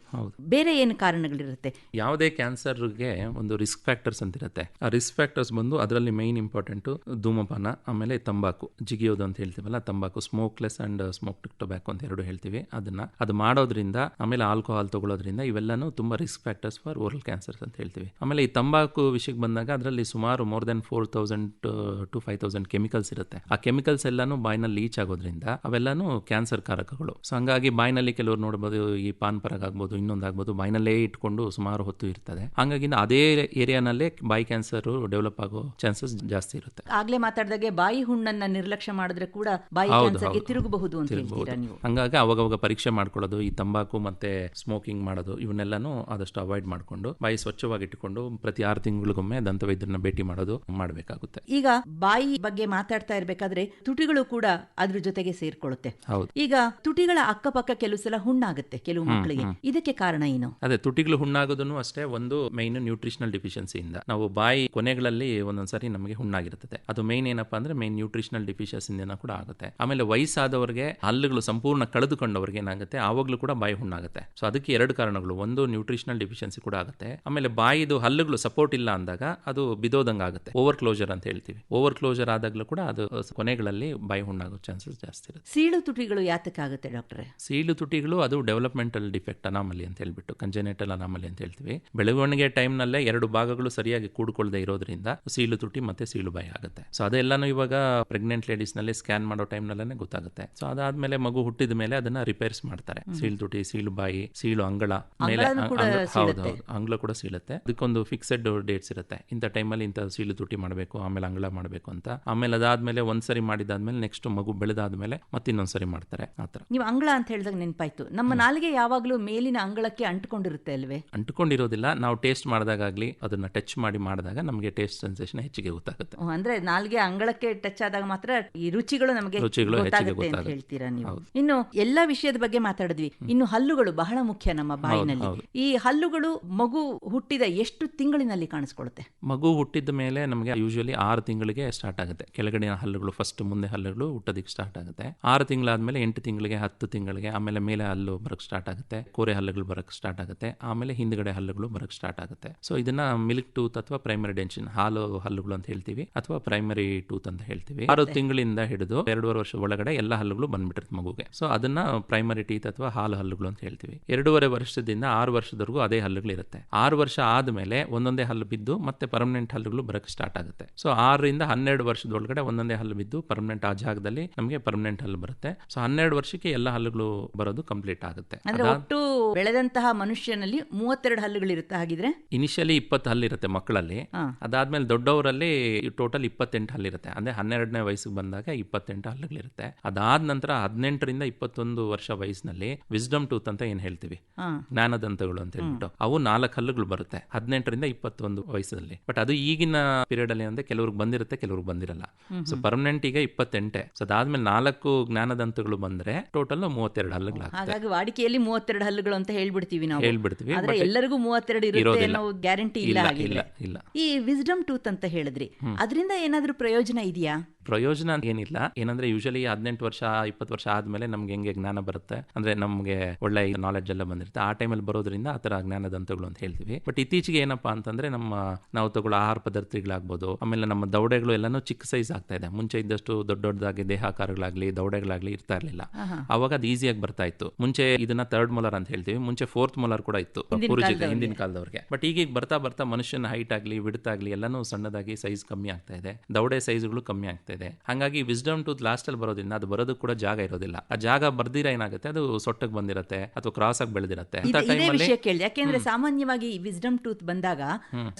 ಬೇರೆ ಏನು ಕಾರಣಗಳಿರುತ್ತೆ? ಯಾವುದೇ ಕ್ಯಾನ್ಸರ್ಗೆ ಒಂದು ರಿಸ್ಕ್ ಫ್ಯಾಕ್ಟರ್ಸ್ ಅಂತ ಇರುತ್ತೆ ಆ ರಿಸ್ಕ್ ಫ್ಯಾಕ್ಟರ್ಸ್ ಬಂದು ಅದರಲ್ಲಿ ಮೈನ್ ಇಂಪಾರ್ಟೆಂಟ್ ಧೂಮಪಾನ ಆಮೇಲೆ ತಂಬಾಕು. ಜಿಗಿಯೋದು ಅಂತ ಹೇಳ್ತೀವಲ್ಲ ತಂಬಾಕು. ಸ್ಮೋಕ್ಲೆಸ್ ಅಂಡ್ ಸ್ಮೋಕ್ ಟೊಬ್ಯಾಕೋ ಅಂತ ಎರಡು ಹೇಳ್ತೀವಿ. ಅದನ್ನ ಅದು ಮಾಡೋದ್ರಿಂದ ಆಮೇಲೆ ಆಲ್ಕೋಹಾಲ್ ತಗೊಳ್ಳೋದ್ರಿಂದ ಇವೆಲ್ಲನೂ ತುಂಬಾ risk factors for oral cancers ಅಂತ ಹೇಳ್ತೀವಿ. ಆಮೇಲೆ ಈ ತಂಬಾಕು ವಿಷಯಕ್ಕೆ ಬಂದಾಗ ಅದರಲ್ಲಿ ಸುಮಾರು more than four thousand to five thousand chemicals ಇರುತ್ತೆ. ಆ ಕೆಮಿಕಲ್ಸ್ ಎಲ್ಲಾನು ಬಾಯಿನಲ್ಲಿ ಲೀಚ್ ಆಗೋದ್ರಿಂದ ಅವೆಲ್ಲಾನು ಕ್ಯಾನ್ಸರ್ ಕಾರಕಗಳು. ಸೊ ಹಂಗಾಗಿ ಬಾಯಿನಲ್ಲಿ ಕೆಲವರು ನೋಡಬಹುದು ಈ ಪಾನ್ ಪರಾಗ್ ಆಗ್ಬೋದು ಇನ್ನೊಂದಾಗ್ಬೋದು ಬಾಯಿನಲ್ಲೇ ಇಟ್ಕೊಂಡು ಸುಮಾರು ಹೊತ್ತು ಇರ್ತದೆ. ಹಂಗಾಗಿ ಅದೇ ಏರಿಯಾನಲ್ಲೇ ಬಾಯಿ ಕ್ಯಾನ್ಸರ್ ಡೆವಲಪ್ ಆಗೋ ಚಾನ್ಸಸ್ ಜಾಸ್ತಿ ಇರುತ್ತೆ. ಆಗ್ಲೇ ಮಾತಾಡ್ದಾಗೆ ಬಾಯಿ ಹುಣ್ಣನ್ನ ನಿರ್ಲಕ್ಷ್ಯ ಮಾಡಿದ್ರೆ ಕೂಡ ಬಾಯಿ ಕ್ಯಾನ್ಸರ್ಗೆ ತಿರುಗಬಹುದು ಅಂತ. ಹೇಳ್ತೀರಾ ನೀವು? ಹಂಗಾಗಿ ಅವಾಗವಾಗ ಪರೀಕ್ಷೆ ಮಾಡ್ಕೊಳ್ಳೋದು ಈ ತಂಬಾಕು ಮತ್ತೆ ಸ್ಮೋಕಿಂಗ್ ಮಾಡೋದು ಇವನ್ನೆಲ್ಲಾನು ಆದಷ್ಟು ಅವಾಯ್ಡ್ ಮಾಡ್ಕೊಂಡು ಬಾಯಿ ಸ್ವಚ್ಛವಾಗಿ ಇಟ್ಟುಕೊಂಡು ಪ್ರತಿ ಆರು ತಿಂಗಳಿಗೊಮ್ಮೆ ದಂತವೈದ್ಯರನ್ನ ಭೇಟಿ ಮಾಡೋದು ಮಾಡಬೇಕಾಗುತ್ತೆ. ಈಗ ಬಾಯಿ ಬಗ್ಗೆ ಮಾತಾಡ್ತಾ ಇರ್ಬೇಕಾದ್ರೆ ತುಟಿಗಳು ಕೂಡ ಅದ್ರ ಜೊತೆಗೆ ಸೇರ್ಕೊಳ್ಳುತ್ತೆ. ಹೌದು. ಈಗ ತುಟಿಗಳ ಅಕ್ಕಪಕ್ಕ ಕೆಲವು ಸಲ ಹುಣ್ಣಾಗುತ್ತೆ ಕೆಲವು ಮಕ್ಕಳಿಗೆ. ಇದಕ್ಕೆ ಕಾರಣ ಏನು? ಅದೇ ತುಟಿಗಳು ಹುಣ್ಣಾಗೋದನ್ನು ಅಷ್ಟೇ ಒಂದು ಮೈನ್ ನ್ಯೂಟ್ರಿಷನಲ್ ಡಿಫಿಷಿಯನ್ಸಿಯಿಂದ ನಾವು ಬಾಯಿ ಕೊನೆಗಳಲ್ಲಿ ಒಂದೊಂದ್ಸರಿ ನಮಗೆ ಹುಣ್ಣಾಗಿರ್ತದೆ ಅದು ಮೈನ್ ಏನಪ್ಪಾ ಅಂದ್ರೆ ಮೈನ್ ನ್ಯೂಟ್ರಿಷನಲ್ ಡಿಫಿಷಿಯನ್ಸಿಯಿಂದ ಕೂಡ ಆಗುತ್ತೆ. ಆಮೇಲೆ ವಯಸ್ಸಾದವರಿಗೆ ಹಲ್ಲುಗಳು ಸಂಪೂರ್ಣ ಕಳೆದುಕೊಂಡವ್ರಿಗೆ ಏನಾಗುತ್ತೆ? ಆವಾಗಲೂ ಕೂಡ ಬಾಯಿ ಹುಣ್ಣಾಗುತ್ತೆ. ಸೊ ಅದಕ್ಕೆ ಎರಡು ಕಾರಣಗಳು. ಒಂದು ನ್ಯೂಟ್ರಿಷನಲ್ ಡಿಫಿಷಿಯನ್ಸಿ ಕೂಡ ಆಗುತ್ತೆ. ಆಮೇಲೆ ಬಾಯಿದು ಹಲ್ಲುಗಳು ಸಪೋರ್ಟ್ ಇಲ್ಲ ಅಂದಾಗ ಅದು ಬಿದೋದಂಗ ಆಗುತ್ತೆ ಓವರ್ ಓವರ್ ಕ್ಲೋಜರ್ ಅಂತ ಹೇಳ್ತೀವಿ. ಓವರ್ ಕ್ಲೋಜರ್ ಆದಾಗಲೂ ಕೂಡ ಅದು ಕೊನೆಗಳಲ್ಲಿ ಬಾಯಿ ಹುಣ್ಣಾಗೋ ಚಾನ್ಸಸ್ ಜಾಸ್ತಿ ಇರುತ್ತೆ. ಸೀಳು ತುಟಿಗಳು ಯಾತಕ್ಕಾಗುತ್ತೆ ಡಾಕ್ಟ್ರೆ? ಸೀಳು ತುಟಿಗಳು ಅದು ಡೆವಲಪ್ಮೆಂಟಲ್ ಡಿಫೆಕ್ಟ್ ಅನಾಮಲಿ ಅಂತ ಹೇಳ್ಬಿಟ್ಟು ಕಂಜೆನೇಟಲ್ ಅನಾಮಲಿ ಅಂತ ಹೇಳ್ತೀವಿ. ಬೆಳವಣಿಗೆ ಟೈಮ್ನಲ್ಲೇ ಎರಡು ಭಾಗಗಳು ಸರಿಯಾಗಿ ಕೂಡ್ಕೊಳ್ದೆ ಇರೋದ್ರಿಂದ ಸೀಳು ತುಟಿ ಮತ್ತೆ ಸೀಳು ಬಾಯಿ ಆಗುತ್ತೆ. ಸೊ ಅದೆಲ್ಲಾನು ಇವಾಗ ಪ್ರೆಗ್ನೆಂಟ್ ಲೇಡೀಸ್ನಲ್ಲಿ ಸ್ಕ್ಯಾನ್ ಮಾಡೋ ಟೈಮ್ನಲ್ಲೇ ಗೊತ್ತಾಗುತ್ತೆ. ಸೊ ಅದಾದ್ಮೇಲೆ ಮಗು ಹುಟ್ಟಿದ ಮೇಲೆ ಅದನ್ನ ರಿಪೇರ್ಸ್ ಮಾಡ್ತಾರೆ. ಸೀಳು ತುಟಿ ಸೀಳು ಬಾಯಿ ಸೀಳು ಅಂಗಳ ಮೇಲೆ. ಹೌದು ಅಂಗಳ ಕೂಡ ಸೀಳುತ್ತೆ. ಅದಕ್ಕೊಂದು ಫಿಕ್ಸೆಡ್ ಡೇಟ್ಸ್ ಇರುತ್ತೆ. ಇಂಥ ಟೈಮಲ್ಲಿ ಇಂಥ ಸೀಳು ತುಟಿ ಮಾಡಬೇಕು ಆಮೇಲೆ ಅಂಗಳ ಮಾಡಬೇಕು ಅಂತ. ಆಮೇಲೆ ಅದಾದ್ಮೇಲೆ ಒಂದ್ಸರಿ ಮಾಡಿದಾದ್ಮೇಲೆ ನೆಕ್ಸ್ಟ್ ಮಗು ಬೆಳೆದಾದ್ಮೇಲೆ ಮತ್ತೆ ಇನ್ನೊಂದ್ಸರಿ ಮಾಡ್ತಾರೆ ಆತರ ನೀವು ಅಂಗಳ ಅಂತ ಹೇಳಿದಾಗ ನೆನಪಾಯ್ತು. ನಮ್ಮ ನಾಲಿಗೆ ಯಾವಾಗಲೂ ಮೇಲಿನ ಅಂಗಳಕ್ಕೆ ಅಂಟಿಕೊಂಡಿರುತ್ತೆ ಅಲ್ವೇ? ಅಂಟ್ಕೊಂಡಿರೋದಿಲ್ಲ. ನಾವು ಟೇಸ್ಟ್ ಮಾಡಿದಾಗಲಿ ಅದನ್ನ ಟಚ್ ಮಾಡಿ ಮಾಡಿದಾಗ ನಮಗೆ ಟೇಸ್ಟ್ ಸೆನ್ಸೇಷನ್ ಹೆಚ್ಚಿಗೆ ಗೊತ್ತಾಗುತ್ತೆ. ಅಂದ್ರೆ ನಾಲ್ಗೆ ಅಂಗಳಕ್ಕೆ ಟಚ್ ಆದಾಗ ಮಾತ್ರ ಈ ರುಚಿಗಳು ನಮಗೆ ರುಚಿಗಳು ಹೆಚ್ಚಿಗೆ ಅಂತ ಹೇಳ್ತೀರಾ ನೀವು? ಇನ್ನು ಎಲ್ಲಾ ವಿಷಯದ ಬಗ್ಗೆ ಮಾತಾಡಿದ್ವಿ. ಇನ್ನು ಹಲ್ಲುಗಳು ಬಹಳ ಮುಖ್ಯ ನಮ್ಮ ಬಾಯಿನಲ್ಲಿ. ಈ ಹಲ್ಲುಗಳು ಮಗು ಹುಟ್ಟಿದ ಎಷ್ಟು ತಿಂಗಳಿನಲ್ಲಿ ಕಾಣಿಸ್ಕೊಳ್ಳುತ್ತೆ? ಮಗು ಹುಟ್ಟಿದ ಮೇಲೆ ನಮಗೆ ಯೂಶಲಿ ಆರು ತಿಂಗಳಿಗೆ ಸ್ಟಾರ್ಟ್ ಆಗುತ್ತೆ. ಕೆಳಗಡೆ ಹಲ್ಲುಗಳು ಫಸ್ಟ್ ಮುಂದೆ ಹಲ್ಲುಗಳು ಹುಟ್ಟೋದಕ್ಕೆ ಸ್ಟಾರ್ಟ್ ಆಗುತ್ತೆ. ಆರು ತಿಂಗಳಾದ್ಮೇಲೆ ಎಂಟು ತಿಂಗಳಿಗೆ ಹತ್ತು ತಿಂಗಳಿಗೆ ಆಮೇಲೆ ಮೇಲೆ ಹಲ್ಲು ಬರಕ್ ಸ್ಟಾರ್ಟ್ ಆಗುತ್ತೆ. ಕೋರೆ ಹಲ್ಲುಗಳು ಬರಕ್ ಸ್ಟಾರ್ಟ್ ಆಗುತ್ತೆ. ಆಮೇಲೆ ಹಿಂದ್ಗಡೆ ಹಲ್ಲುಗಳು ಬರಕ್ ಸ್ಟಾರ್ಟ್ ಆಗುತ್ತೆ. ಸೊ ಇದನ್ನ ಮಿಲ್ಕ್ ಟೂತ್ ಅಥವಾ ಪ್ರೈಮರಿ ಡೆನ್ಷನ್ ಹಾಲು ಹಲ್ಲುಗಳು ಅಂತ ಹೇಳ್ತೀವಿ ಅಥವಾ ಪ್ರೈಮರಿ ಟೂತ್ ಅಂತ ಹೇಳ್ತೀವಿ. ಆರು ತಿಂಗಳಿಂದ ಹಿಡಿದು ಎರಡೂವರೆ ವರ್ಷ ಒಳಗಡೆ ಎಲ್ಲ ಹಲ್ಲುಗಳು ಬಂದ್ಬಿಟ್ಟಿರುತ್ತೆ ಮಗುಗೆ. ಸೊ ಅದನ್ನ ಪ್ರೈಮರಿ ಟೀತ್ ಅಥವಾ ಹಾಲು ಹಲ್ಲುಗಳು ಅಂತ ಹೇಳ್ತೀವಿ. ಎರಡೂವರೆ ವರ್ಷದಿಂದ ಆರು ವರ್ಷದವರೆಗೂ ಅದೇ ಹಲ್ಲುಗಳು ಇರುತ್ತೆ ಆರು ವರ್ಷ ಆದ್ಮೇಲೆ ಒಂದೊಂದೇ ಹಲ್ಲು ಬಿದ್ದು ಮತ್ತೆ ಪರ್ಮನೆಂಟ್ ಹಲ್ಲುಗಳು ಬರಕ್ಕೆ ಸ್ಟಾರ್ಟ್ ಆಗುತ್ತೆ. ಸೊ ಆರರಿಂದ ಹನ್ನೆರಡು ವರ್ಷದೊಳಗಡೆ ಒಂದೊಂದೇ ಹಲ್ಲು ಬಿದ್ದು ಪರ್ಮನೆಂಟ್ ಆ ಜಾಗದಲ್ಲಿ ನಮಗೆ ಪರ್ಮನೆಂಟ್ ಹಲ್ಲು ಬರುತ್ತೆ. ಸೊ ಹನ್ನೆರಡು ವರ್ಷಕ್ಕೆ ಎಲ್ಲ ಹಲ್ಲುಗಳು ಬರೋದು ಕಂಪ್ಲೀಟ್ ಆಗುತ್ತೆ. ಒಟ್ಟು ಬೆಳೆದಂತಹ ಮನುಷ್ಯನಲ್ಲಿ ಮೂವತ್ತೆರಡು ಹಲ್ಲುಗಳಿರುತ್ತೆ ಹಾಗಿದ್ರೆ? ಇನಿಷಿಯಲಿ ಇಪ್ಪತ್ತು ಹಲ್ಲಿರುತ್ತೆ ಮಕ್ಕಳಲ್ಲಿ. ಹಾ. ಅದಾದ್ಮೇಲೆ ದೊಡ್ಡವರಲ್ಲಿ ಟೋಟಲ್ ಇಪ್ಪತ್ತೆಂಟು ಹಲ್ಲಿರುತ್ತೆ ಅಂದ್ರೆ ಹನ್ನೆರಡನೇ ವಯಸ್ಸಿಗೆ ಬಂದಾಗ ಇಪ್ಪತ್ತೆಂಟು ಹಲ್ಲುಗಳಿರುತ್ತೆ ಅದಾದ ನಂತರ ಹದಿನೆಂಟರಿಂದ ಇಪ್ಪತ್ತೊಂದು ವರ್ಷ ವಯಸ್ಸಿನಲ್ಲಿ ವಿಸ್ಡಮ್ ಟೂತ್ ಅಂತ ಏನ್ ಹೇಳ್ತೀವಿ? ಜ್ಞಾನದಂತಗಳು ಅಂತ ಹೇಳ್ಬಿಟ್ಟು ಅವು ನಾಲ್ಕು ಹಲ್ಲುಗಳು ಬರುತ್ತೆ. ಹದಿನೆಂಟರಿಂದ ಇಪ್ಪತ್ತೊಂದು ವಯಸ್ಸಲ್ಲಿ. ಬಟ್ ಅದು ಈಗಿನ ಪೀರಿಯಡ್ ಅಲ್ಲಿ ಅಂದ್ರೆ ಕೆಲವ್ರಿಗೆ ಬಂದಿರುತ್ತೆ ಕೆಲವ್ರಿಗೆ ಬಂದಿರಲ್ಲ. ಸೊ ಪರ್ಮನೆಂಟ್ ಈಗ ಇಪ್ಪತ್ತೆಂಟೆ. ಸೊ ಅದಾದ್ಮೇಲೆ ನಾಲ್ಕು ಜ್ಞಾನದಂತಗಳು ಬಂದ್ರೆ ಟೋಟಲ್ ಮೂವತ್ತೆರಡು ಹಲ್ಲುಗಳು ಹಾಗಾಗಿ ವಾಡಿಕೆಯಲ್ಲಿ ಮೂವತ್ತೆರಡು ಹಲ್ಲುಗಳು ಅಂತ ಹೇಳ್ಬಿಡ್ತೀವಿ ನಾವು. ಹೇಳ್ಬಿಡ್ತೀವಿ ಆದ್ರೆ ಎಲ್ಲರಿಗೂ ಮೂವತ್ತೆರಡು ಇರುತ್ತೆ ನಾವು ಗ್ಯಾರಂಟಿ ಇಲ್ಲ ಇಲ್ಲ ಈ ವಿಸ್ಡಮ್ ಟೂತ್ ಅಂತ ಹೇಳಿದ್ರಿ. ಅದರಿಂದ ಏನಾದರೂ ಪ್ರಯೋಜನ ಇದೆಯಾ? ಪ್ರಯೋಜನ ಏನಿಲ್ಲ. ಏನಂದ್ರೆ ಯೂಶಲಿ ಹದಿನೆಂಟು ವರ್ಷ ಇಪ್ಪತ್ತು ವರ್ಷ ಆದ್ಮೇಲೆ ನಮ್ಗೆ ಹೆಂಗೆ ಜ್ಞಾನ ಬರುತ್ತೆ. ಅಂದ್ರೆ ನಮ್ಗೆ ಒಳ್ಳೆ ನಾಲೆಡ್ಜ್ ಎಲ್ಲ ಬಂದಿರುತ್ತೆ. ಆ ಟೈಮಲ್ಲಿ ಬರೋದ್ರಿಂದ ಆ ತರ ಜ್ಞಾನದಂತಗಳು ಅಂತ ಹೇಳ್ತೀವಿ. ಬಟ್ ಇತ್ತೀಚೆಗೆ ಏನಪ್ಪಾ ಅಂತಂದ್ರೆ ನಮ್ಮ ನಾವು ತಗೊಳ್ಳೋ ಆಹಾರ ಪದಾರ್ಥಗಳಾಗ್ಬೋದು ಆಮೇಲೆ ನಮ್ಮ ದೌಡೆಗಳು ಎಲ್ಲಾನು ಚಿಕ್ಕ ಸೈಜ್ ಆಗ್ತಾ ಇದೆ. ಮುಂಚೆ ಇದ್ದಷ್ಟು ದೊಡ್ಡ ದೊಡ್ಡದಾಗಿ ದೇಹಾಕಾರಗಳಾಗ್ಲಿ ದೌಡೆಗಳಾಗ್ಲಿ ಇರ್ತಾ ಇರಲಿಲ್ಲ. ಅವಾಗ ಅದು ಈಸಿಯಾಗಿ ಬರ್ತಾ ಇತ್ತು. ಮುಂಚೆ ಇದನ್ನ ಥರ್ಡ್ ಮೊಲರ್ ಅಂತ ಹೇಳ್ತೀವಿ. ಮುಂಚೆ ಫೋರ್ತ್ ಮೊಲರ್ ಕೂಡ ಇತ್ತು. ಹಿಂದಿನ ಕಾಲದವ್ರಿಗೆ. ಬಟ್ ಈಗ ಬರ್ತಾ ಬರ್ತಾ ಮನುಷ್ಯನ ಹೈಟ್ ಆಗ್ಲಿ ವಿಡ್ತ್ ಆಗ್ಲಿ ಎಲ್ಲಾನು ಸಣ್ಣದಾಗಿ ಸೈಜ್ ಕಮ್ಮಿ ಆಗ್ತಾ ಇದೆ. ದೌಡೆ ಸೈಜ್ಗಳು ಕಮ್ಮಿ ಆಗ್ತಾ ಇದೆ ಹಾಗಾಗಿ ವಿಸ್ಡಮ್ ಟೂತ್ ಲಾಸ್ಟ್ ಅಲ್ಲಿ ಬರೋದ್ರಿಂದ ಅದು ಬರೋದು ಕೂಡ ಜಾಗ ಇರೋದಿಲ್ಲ. ಆ ಜಾಗ ಬರ್ದಿರ ಏನಾಗುತ್ತೆ? ಅದು ಸೊಟ್ಟಕ್ಕೆ ಬಂದಿರತ್ತೆ ಅಥವಾ ಕ್ರಾಸ್ ಆಗಿ ಬೆಳೆದಿರತ್ತೆ. ಇದು- ಇದೇ ಕೇಳಿದೆ ಯಾಕೆಂದ್ರೆ ಸಾಮಾನ್ಯವಾಗಿ ವಿಸ್ಡಮ್ ಟೂತ್ ಬಂದಾಗ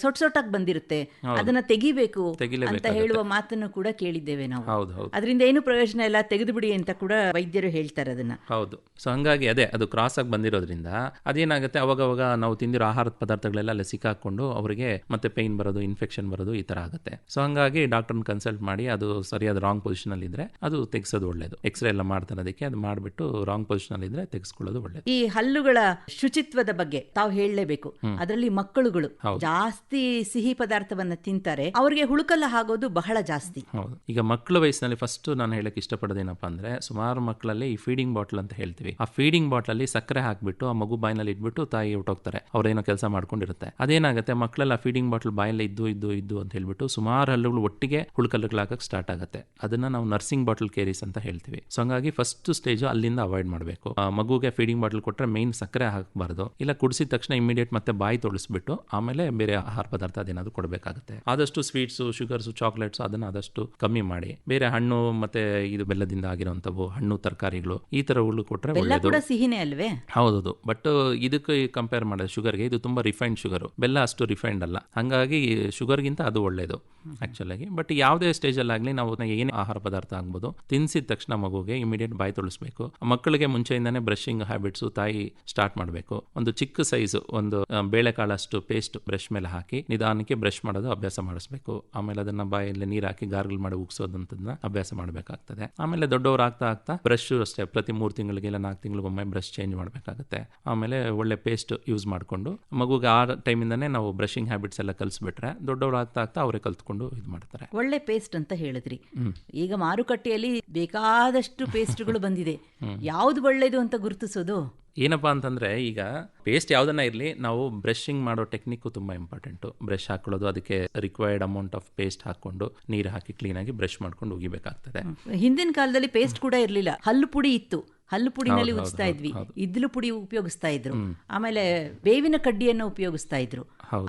ಸೊಟ್ ಸೊಟ್ಟಾಗಿ ಬಂದಿರುತ್ತೆ. ಅದನ್ನ ತೆಗಿಬೇಕು ಅಂತ ಹೇಳುವ ಮಾತನ್ನು ಕೂಡ ಕೇಳಿದ್ದೇವೆ ನಾವು. ಹೌದು ಹೌದು. ಅದರಿಂದ ಏನು ಪ್ರಯೋಜನ ಇಲ್ಲ ತೆಗೆದು ಬಿಡಿ ಅಂತ ಕೂಡ ವೈದ್ಯರು ಹೇಳ್ತಾರೆ ಅದನ್ನ. ಹೌದು. ಸೊ ಹಂಗಾಗಿ ಅದೇ ಅದು ಕ್ರಾಸ್ ಆಗಿ ಬಂದಿರೋದ್ರಿಂದ ಅದೇನಾಗುತ್ತೆ? ಅವಾಗ ಅವಾಗ ನಾವು ತಿಂದಿರೋ ಆಹಾರ ಪದಾರ್ಥಗಳೆಲ್ಲ ಅಲ್ಲಿ ಸಿಕ್ಕಾಕೊಂಡು ಅವರಿಗೆ ಮತ್ತೆ ಪೇನ್ ಬರೋದು ಇನ್ಫೆಕ್ಷನ್ ಬರೋದು ಈ ತರ ಆಗುತ್ತೆ. ಸೊ ಹಂಗಾಗಿ ಡಾಕ್ಟರ್ನ ಕನ್ಸಲ್ಟ್ ಮಾಡಿ ಅದು ಸರಿಯಾದ ರಾಂಗ್ ಪೊಸಿಷನ್ ಅಲ್ಲಿ ಇದ್ರೆ ಅದು ತೆಗೆಸೋದು ಒಳ್ಳೇದು. ಎಕ್ಸ್ರೇ ಎಲ್ಲ ಮಾಡ್ತಾರೆ ಅದಕ್ಕೆ ಅದು ಮಾಡಿಬಿಟ್ಟು ರಾಂಗ್ ಪೊಸಿಷನ್ ಅಲ್ಲಿ ಇದ್ರೆ ತೆಗೆಸ್ಕೊಳ್ಳೋದು ಒಳ್ಳೇದು. ಈ ಹಲ್ಲುಗಳ ಶುಚಿತ್ವದ ಬಗ್ಗೆ ತಾವು ಹೇಳಲೇಬೇಕು. ಅದರಲ್ಲಿ ಮಕ್ಕಳುಗಳು ಜಾಸ್ತಿ ಸಿಹಿ ಪದಾರ್ಥವನ್ನ ತಿಂತಾರೆ. ಅವರಿಗೆ ಹುಳುಕಲ್ಲ ಆಗೋದು ಬಹಳ ಜಾಸ್ತಿ. ಹೌದು. ಈಗ ಮಕ್ಕಳ ವಯಸ್ಸಿನಲ್ಲಿ ಫಸ್ಟ್ ನಾನು ಹೇಳಕ್ ಇಷ್ಟಪಡೋದೇನಪ್ಪ ಅಂದ್ರೆ ಸುಮಾರು ಮಕ್ಕಳಲ್ಲಿ ಈ ಫೀಡಿಂಗ್ ಬಾಟಲ್ ಅಂತ ಹೇಳ್ತೀವಿ. ಆ ಫೀಡಿಂಗ್ ಬಾಟಲ್ ಅಲ್ಲಿ ಸಕ್ಕರೆ ಹಾಕ್ಬಿಟ್ಟು ಆ ಮಗು ಬಾಯಿನಲ್ಲಿ ಇಟ್ಬಿಟ್ಟು ತಾಯಿ ಹೊಟ್ಟೋಗ್ತಾರೆ ಅವ್ರೇನೋ ಕೆಲಸ ಮಾಡ್ಕೊಂಡಿರುತ್ತೆ. ಅದೇನಾಗುತ್ತೆ ಮಕ್ಕಳೆಲ್ಲ ಫೀಡಿಂಗ್ ಬಾಟಲ್ ಬಾಯಲ್ಲಿ ಇದ್ದು ಇದ್ದು ಇದ್ದು ಅಂತ ಹೇಳ್ಬಿಟ್ಟು ಸುಮಾರು ಹಲ್ಲುಗಳು ಒಟ್ಟಿಗೆ ಹುಳುಕಲ್ಲುಗಳಾಗಕ್ಕೆ ಸ್ಟಾರ್ಟ್ ಆಗುತ್ತೆ ಅದನ್ನ ನಾವು ನರ್ಸಿಂಗ್ ಬಾಟಲ್ ಕೇರೀಸ್ ಅಂತ ಹೇಳ್ತೀವಿ. ಸೊ ಹಂಗಾಗಿ ಫಸ್ಟ್ ಸ್ಟೇಜ್ ಅಲ್ಲಿಂದ ಅವಾಯ್ಡ್ ಮಾಡಬೇಕು. ಮಗುಗೆ ಫೀಡಿಂಗ್ ಬಾಟಲ್ ಕೊಟ್ರೆ ಮೇನ್ ಸಕ್ಕರೆ ಹಾಕಬಾರ್ದು. ಇಲ್ಲ ಕುಡಿಸಿದ ತಕ್ಷಣ ಇಮಿಡಿಯೇಟ್ ಮತ್ತೆ ಬಾಯಿ ತೊಳಿಸ್ಬಿಟ್ಟು ಆಮೇಲೆ ಬೇರೆ ಆಹಾರ ಪದಾರ್ಥ ಅದೇನಾದ್ರು ಕೊಡಬೇಕಾಗುತ್ತೆ. ಆದಷ್ಟು ಸ್ವೀಟ್ಸು ಶುಗರ್ಸು ಚಾಕ್ಲೇಟ್ಸ್ ಅದನ್ನ ಆದಷ್ಟು ಕಮ್ಮಿ ಮಾಡಿ. ಬೇರೆ ಹಣ್ಣು ಮತ್ತೆ ಇದು ಬೆಲ್ಲದಿಂದ ಆಗಿರುವಂತವು ಹಣ್ಣು ತರಕಾರಿಗಳು ಈ ತರ ಕೊಟ್ರೆ ಕೊಟ್ಟರೆ ಒಳ್ಳೇದು. ಕೂಡ ಸಿಹಿನೇ ಅಲ್ವೇ? ಹೌದೌದು. ಬಟ್ ಇದಕ್ಕೆ ಕಂಪೇರ್ ಮಾಡಿದ್ರೆ ಶುಗರ್ಗೆ ಇದು ತುಂಬಾ ರಿಫೈನ್ಡ್ ಶುಗರ್ ಬೆಲ್ಲ ಅಷ್ಟು ರಿಫೈನ್ಡ್ ಅಲ್ಲ. ಹಂಗಾಗಿ ಶುಗರ್ಗಿಂತ ಅದು ಒಳ್ಳೇದು ಆಕ್ಚುಲಾಗಿ ಬಟ್ ಯಾವುದೇ ಸ್ಟೇಜ್ ಆಗಲಿ ನಾವು ಏನೇ ಆಹಾರ ಪದಾರ್ಥ ಆಗ್ಬೋದು, ತಿನ್ಸಿದ ತಕ್ಷಣ ಮಗುಗೆ ಇಮಿಡಿಯೇಟ್ ಬಾಯಿ ತೊಳಿಸ್ಬೇಕು. ಮಕ್ಕಳಿಗೆ ಮುಂಚೆಯಿಂದಾನೇ ಬ್ರಷಿಂಗ್ ಹ್ಯಾಬಿಟ್ಸ್ ತಾಯಿ ಸ್ಟಾರ್ಟ್ ಮಾಡಬೇಕು. ಒಂದು ಚಿಕ್ಕ ಸೈಜ್ ಒಂದು ಬೇಳೆಕಾಳಷ್ಟು ಪೇಸ್ಟ್ ಬ್ರಷ್ ಮೇಲೆ ಹಾಕಿ ನಿಧಾನಕ್ಕೆ ಬ್ರಷ್ ಮಾಡೋದು ಅಭ್ಯಾಸ ಮಾಡಿಸ್ಬೇಕು. ಆಮೇಲೆ ಅದನ್ನ ಬಾಯಲ್ಲಿ ನೀರು ಹಾಕಿ ಗಾರ್ಗಲ್ ಮಾಡಿ ಉಗಿಸೋದಂತದನ್ನ ಅಭ್ಯಾಸ ಮಾಡಬೇಕಾಗ್ತದೆ. ಆಮೇಲೆ ದೊಡ್ಡವರು ಆಗ್ತಾ ಆಗ್ತಾ ಬ್ರಷ್ ಅಷ್ಟೇ, ಪ್ರತಿ ಮೂರು ತಿಂಗಳಿಗೆ ಇಲ್ಲ ನಾಲ್ಕು ತಿಂಗಳಿಗೊಮ್ಮೆ ಬ್ರಷ್ ಚೇಂಜ್ ಮಾಡಬೇಕಾಗುತ್ತೆ. ಆಮೇಲೆ ಒಳ್ಳೆ ಪೇಸ್ಟ್ ಯೂಸ್ ಮಾಡಿಕೊಂಡು, ಮಗುಗೆ ಆ ಟೈಮಿಂದಾನೇ ನಾವು ಬ್ರಷಿಂಗ್ ಹ್ಯಾಬಿಟ್ಸ್ ಎಲ್ಲ ಕಲಿಸ್ಬಿಟ್ರೆ ದೊಡ್ಡವರು ಆಗ್ತಾ ಆಗ್ತಾ ಅವರೇ ಕಲ್ತ್ಕೊಂಡು ಇದು ಮಾಡ್ತಾರೆ. ಒಳ್ಳೆ ಪೇಸ್ಟ್ ಅಂತ ಹೇಳಿದ್ರಿ. ಹೇಳ್ತೀರಿ ಈಗ ಮಾರುಕಟ್ಟೆಯಲ್ಲಿ ಬೇಕಾದಷ್ಟು ಪೇಸ್ಟ್ಗಳು ಬಂದಿದೆ. ಯಾವ್ದು ಒಳ್ಳೇದು ಅಂತ ಗುರುತಿಸೋದು? ಏನಪ್ಪಾ ಅಂತಂದ್ರೆ ಈಗ ಪೇಸ್ಟ್ ಯಾವ್ದನ್ನ ಇರಲಿ ನಾವು ಬ್ರಷಿಂಗ್ ಮಾಡೋ ಟೆಕ್ನಿಕ್ ತುಂಬಾ ಇಂಪಾರ್ಟೆಂಟು. ಬ್ರಷ್ ಹಾಕೊಳ್ಳೋದು ಅದಕ್ಕೆ ರಿಕ್ವೈರ್ಡ್ ಅಮೌಂಟ್ ಆಫ್ ಪೇಸ್ಟ್ ಹಾಕೊಂಡು ನೀರು ಹಾಕಿ ಕ್ಲೀನಾಗಿ ಬ್ರಷ್ ಮಾಡ್ಕೊಂಡು ಹೋಗಿಬೇಕಾಗ್ತದೆ ಹಿಂದಿನ ಕಾಲದಲ್ಲಿ ಪೇಸ್ಟ್ ಕೂಡ ಇರಲಿಲ್ಲ. ಹಲ್ಲು ಪುಡಿ ಇತ್ತು. ಹಲ್ಲು ಪುಡಿನಲ್ಲಿ ಉಜ್ತಾ ಇದ್ವಿ. ಇದ್ಲು ಪುಡಿ ಉಪಯೋಗಿಸ್ತಾ ಇದ್ರು. ಆಮೇಲೆ ಬೇವಿನ ಕಡ್ಡಿಯನ್ನು ಉಪಯೋಗಿಸ್ತಾ ಇದ್ರು.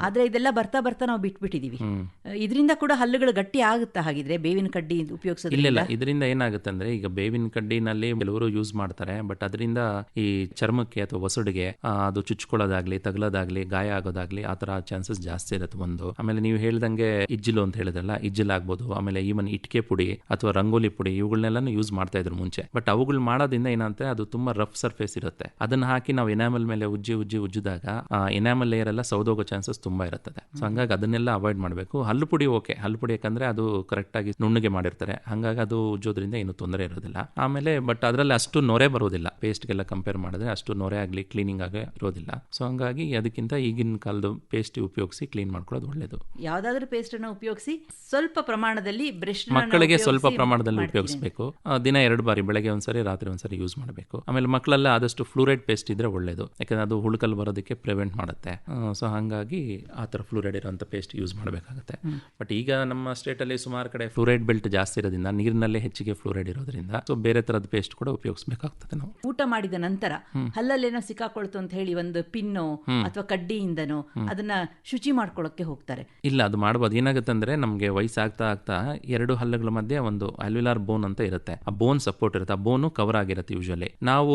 ಆದ್ರೆ ಇದೆಲ್ಲ ಬರ್ತಾ ಬರ್ತಾ ನಾವು ಬಿಟ್ಬಿಟ್ಟಿದೀವಿ. ಇದರಿಂದ ಕೂಡ ಹಲ್ಲುಗಳು ಗಟ್ಟಿ ಆಗುತ್ತಾ ಹಾಗಿದ್ರೆ ಬೇವಿನ ಕಡ್ಡಿ ಇಲ್ಲ ಇದರಿಂದ ಏನಾಗುತ್ತೆ ಅಂದ್ರೆ ಈಗ ಬೇವಿನ ಕಡ್ಡಿನಲ್ಲಿ ಕೆಲವರು ಯೂಸ್ ಮಾಡ್ತಾರೆ. ಬಟ್ ಅದರಿಂದ ಈ ಚರ್ಮಕ್ಕೆ ಅಥವಾ ಒಸಡಿಗೆ ಅದು ಚುಚ್ಕೊಳ್ಳೋದಾಗ್ಲಿ ತಗಲೋದಾಗ್ಲಿ ಗಾಯ ಆಗೋದಾಗ್ಲಿ ಆ ತರ ಚಾನ್ಸಸ್ ಜಾಸ್ತಿ ಇರುತ್ತೆ ಒಂದು. ಆಮೇಲೆ ನೀವು ಹೇಳ್ದಂಗೆ ಇಜ್ಜಿಲು ಅಂತ ಹೇಳಿದ್ರಲ್ಲ ಇಜ್ಜಿಲ್ ಆಗ್ಬೋದು ಆಮೇಲೆ ಈವನ್ ಇಟ್ಕೆ ಪುಡಿ ಅಥವಾ ರಂಗೋಲಿ ಪುಡಿ ಇವುಗಳನ್ನೆಲ್ಲ ಯೂಸ್ ಮಾಡ್ತಾ ಇದ್ರು ಮುಂಚೆ. ಬಟ್ ಅವುಗಳು ಮಾಡೋದ್ರಿಂದ ಏನಂದ್ರೆ ಅದು ತುಂಬಾ ರಫ್ ಸರ್ಫೇಸ್ ಇರುತ್ತೆ. ಅದನ್ನ ಹಾಕಿ ನಾವು ಎನಾಮಲ್ ಮೇಲೆ ಉಜ್ಜಿ ಉಜ್ಜಿ ಉಜ್ಜಿದಾಗ ಎನಾಮಲ್ ಲೇಯರ್ ಎಲ್ಲ ಸೌದೋಗೋ ಚಾನ್ಸಸ್ ತುಂಬಾ ಇರುತ್ತದೆ. ಸೊ ಹಂಗಾಗಿ ಅದನ್ನೆಲ್ಲ ಅವಾಯ್ಡ್ ಮಾಡಬೇಕು. ಹಲ್ಲು ಪುಡಿ ಓಕೆ ಹಲ್ಲು ಪುಡಿ ಯಾಕಂದ್ರೆ ಅದು ಕರೆಕ್ಟ್ ಆಗಿ ನುಣ್ಣಗೆ ಮಾಡಿರ್ತಾರೆ. ಹಂಗಾಗಿ ಅದು ಉಜ್ಜೋದ್ರಿಂದ ಏನು ತೊಂದರೆ ಇರೋದಿಲ್ಲ. ಆಮೇಲೆ ಬಟ್ ಅದರಲ್ಲಿ ಅಷ್ಟು ನೊರೆ ಬರೋದಿಲ್ಲ. ಪೇಸ್ಟ್ಗೆಲ್ಲ ಕಂಪೇರ್ ಮಾಡಿದ್ರೆ ಅಷ್ಟು ನೊರೆ ಆಗಲಿ ಕ್ಲೀನಿಂಗ್ ಆಗಿ ಇರೋದಿಲ್ಲ. ಸೊ ಹಂಗಾಗಿ ಅದಕ್ಕಿಂತ ಈಗಿನ ಕಾಲದ ಪೇಸ್ಟ್ ಉಪಯೋಗಿಸಿ ಕ್ಲೀನ್ ಮಾಡ್ಕೊಳ್ಳೋದು ಒಳ್ಳೇದು. ಯಾವ್ದಾದ್ರು ಪೇಸ್ಟ್ ಅನ್ನು ಉಪಯೋಗಿಸಿ ಸ್ವಲ್ಪ ಪ್ರಮಾಣದಲ್ಲಿ ಬ್ರಷ್ ಮಕ್ಕಳಿಗೆ ಸ್ವಲ್ಪ ಪ್ರಮಾಣದಲ್ಲಿ ಉಪಯೋಗಿಸಬೇಕು. ದಿನ ಎರಡು ಬಾರಿ ಬೆಳಗ್ಗೆ ಒಂದ್ಸರಿ ರಾತ್ರಿ ಒಂದ್ಸರಿ ಯೂಸ್ ಮಾಡಬೇಕು. ಆಮೇಲೆ ಮಕ್ಕಳೆಲ್ಲ ಆದಷ್ಟು ಫ್ಲೂರೈಡ್ ಪೇಸ್ಟ್ ಇದ್ರೆ ಒಳ್ಳೇದು. ಯಾಕಂದ್ರೆ ಅದು ಹುಳುಕಲ್ ಬರೋದಕ್ಕೆ ಪ್ರಿವೆಂಟ್ ಮಾಡುತ್ತೆ. ಸೊ ಹಂಗಾಗಿ ಆ ಥರ ಫ್ಲೂರೈಡ್ ಇರೋಂಥ ಪೇಸ್ಟ್ ಯೂಸ್ ಮಾಡಬೇಕಾಗುತ್ತೆ. ಬಟ್ ಈಗ ನಮ್ಮ ಸ್ಟೇಟಲ್ಲಿ ಸುಮಾರು ಕಡೆ ಫ್ಲೂರೈಡ್ ಬೆಲ್ಟ್ ಜಾಸ್ತಿ ಇರೋದ್ರಿಂದ ನೀರಿನಲ್ಲೇ ಹೆಚ್ಚಿಗೆ ಫ್ಲೂರೈಡ್ ಇರೋದ್ರಿಂದ ಸೊ ಬೇರೆ ಥರದ ಪೇಸ್ಟ್ ಕೂಡ ಉಪಯೋಗಿಸಬೇಕಾಗ್ತದೆ ನಾವು. ಊಟ ಮಾಡಿದ ನಂತರ ಹಲ್ಲಲ್ಲೇನೋ ಸಿಕ್ಕಾಕೊಳ್ತು ಅಂತ ಹೇಳಿ ಒಂದು ಪಿನ್ನೋ ಅಥವಾ ಕಡ್ಡಿಯಿಂದನೋ ಅದನ್ನ ಶುಚಿ ಮಾಡ್ಕೊಳ್ಳೋಕೆ ಹೋಗ್ತಾರೆ. ಇಲ್ಲ ಅದು ಮಾಡಬಹುದು ಏನಾಗುತ್ತೆ ಅಂದ್ರೆ ನಮಗೆ ವಯಸ್ಸಾಗ್ತಾ ಆಗ್ತಾ ಎರಡು ಹಲ್ಲುಗಳ ಮಧ್ಯೆ ಒಂದು ಅಲ್ಯುಲಾರ್ ಬೋನ್ ಅಂತ ಇರುತ್ತೆ. ಆ ಬೋನ್ ಸಪೋರ್ಟ್ ಇರುತ್ತೆ. ಆ ಬೋನು ಕವರ್ ಆಗಿರುತ್ತೆ ಯೂಶಲಿ ನಾವು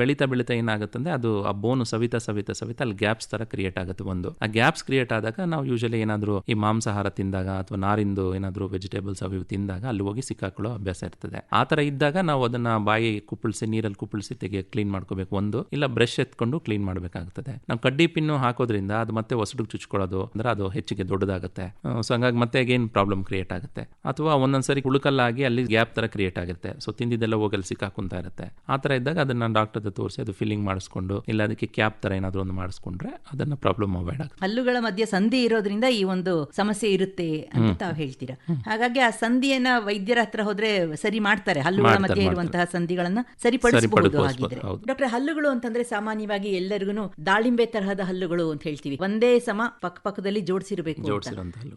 ಬೆಳೀತಾ ಬೆಳೀತಾ ಏನಾಗುತ್ತೆ ಅಂದ್ರೆ ಅದು ಆ ಬೋನು ಸವಿತಾ ಸವಿತಾ ಸವಿತಾ ಅಲ್ಲಿ ಗ್ಯಾಪ್ಸ್ ತರ ಕ್ರಿಯೇಟ್ ಆಗುತ್ತೆ ಒಂದು. ಆ ಗ್ಯಾಪ್ಸ್ ಕ್ರಿಯೇಟ್ ಆದಾಗ ನಾವು ಯೂಶಲಿ ಏನಾದರೂ ಈ ಮಾಂಸಾಹಾರ ತಿಂದಾಗ ಅಥವಾ ನಾರಿಂದು ಏನಾದರೂ ವೆಜಿಟೇಬಲ್ಸ್ ಅವು ತಿಂದಾಗ ಅಲ್ಲಿ ಹೋಗಿ ಸಿಕ್ಕಾಕೊಳ್ಳೋ ಅಭ್ಯಾಸ ಇರ್ತದೆ. ಆ ತರ ಇದ್ದಾಗ ನಾವು ಅದನ್ನ ಬಾಯಿ ಕುಪ್ಪಳಿಸಿ, ನೀರಲ್ಲಿ ಕುಪ್ಪಳಿಸಿ ತೆಗೆ ಕ್ಲೀನ್ ಮಾಡ್ಕೋಬೇಕು ಒಂದು. ಇಲ್ಲ ಬ್ರಷ್ ಎತ್ಕೊಂಡು ಕ್ಲೀನ್ ಮಾಡಬೇಕಾಗ್ತದೆ. ನಾವು ಕಡ್ಡಿ ಪಿನ್ನು ಹಾಕೋದ್ರಿಂದ ಅದು ಮತ್ತೆ ಹೊಸಡಿಗೆ ಚುಚ್ಕೊಳ್ಳೋದು ಅಂದ್ರೆ ಅದು ಹೆಚ್ಚಿಗೆ ದೊಡ್ಡದಾಗುತ್ತೆ. ಸೊ ಹಂಗಾಗಿ ಮತ್ತೆ ಅಗೇನ್ ಪ್ರಾಬ್ಲಮ್ ಕ್ರಿಯೇಟ್ ಆಗುತ್ತೆ. ಅಥವಾ ಒಂದೊಂದ್ಸರಿ ಹುಳುಕಲ್ಲಾಗಿ ಅಲ್ಲಿ ಗ್ಯಾಪ್ ತರ ಕ್ರಿಯೇಟ್ ಆಗುತ್ತೆ. ಸೊ ತಿಂದಿದ್ದೆಲ್ಲ ಹೋಗಲ್ಲಿ ಸಿಕ್ಕಾಕೊಂತ ಇರುತ್ತೆ. ಆ ಥರ ಇದ್ದಾಗ ಅದನ್ನ ಡಾಕ್ಟರ್ ಹತ್ರ ತೋರಿಸಿ ಅದು ಫಿಲ್ಲಿಂಗ್ ಮಾಡಿಸ್ಕೊಂಡು ಇಲ್ಲ ಅದಕ್ಕೆ ಕ್ಯಾಪ್ ತರ ಏನಾದರೂ ಒಂದು ಮಾಡಿಸ್ಕೊಂಡ್ರೆ ಅದನ್ನ ಪ್ರಾಬ್ಲಮ್ ಅವಾಯ್ಡ್ ಆಗುತ್ತೆ. ಹಲ್ಲುಗಳ ಮಧ್ಯೆ ಸಂಧಿ ಇರೋದ್ರಿಂದ ಈ ಒಂದು ಸಮಸ್ಯೆ ಇರುತ್ತೆ ಅಂತ ತಾವು ಹೇಳ್ತೀರಾ? ಹಾಗಾಗಿ ಆ ಸಂಧಿಯನ್ನ ವೈದ್ಯರ ಹತ್ರ ಹೋದ್ರೆ ಸರಿ ಮಾಡ್ತಾರೆ ಹಲ್ಲುಗಳ ಮಧ್ಯೆ ಇರುವಂತಹ ಸಂಧಿಗಳನ್ನ ಸರಿಪಡಿಸಬಹುದು ಹಾಗಿದ್ರೆ. ಡಾಕ್ಟರ್ ಹಲ್ಲುಗಳು ಅಂತಂದ್ರೆ ಸಾಮಾನ್ಯವಾಗಿ ಎಲ್ಲರಿಗೂ ದಾಳಿಂಬೆ ತರಹದ ಹಲ್ಲುಗಳು ಅಂತ ಹೇಳ್ತೀವಿ. ಒಂದೇ ಸಮ ಪಕ್ಕ ಪಕ್ಕದಲ್ಲಿ ಜೋಡಿಸಿರಬೇಕು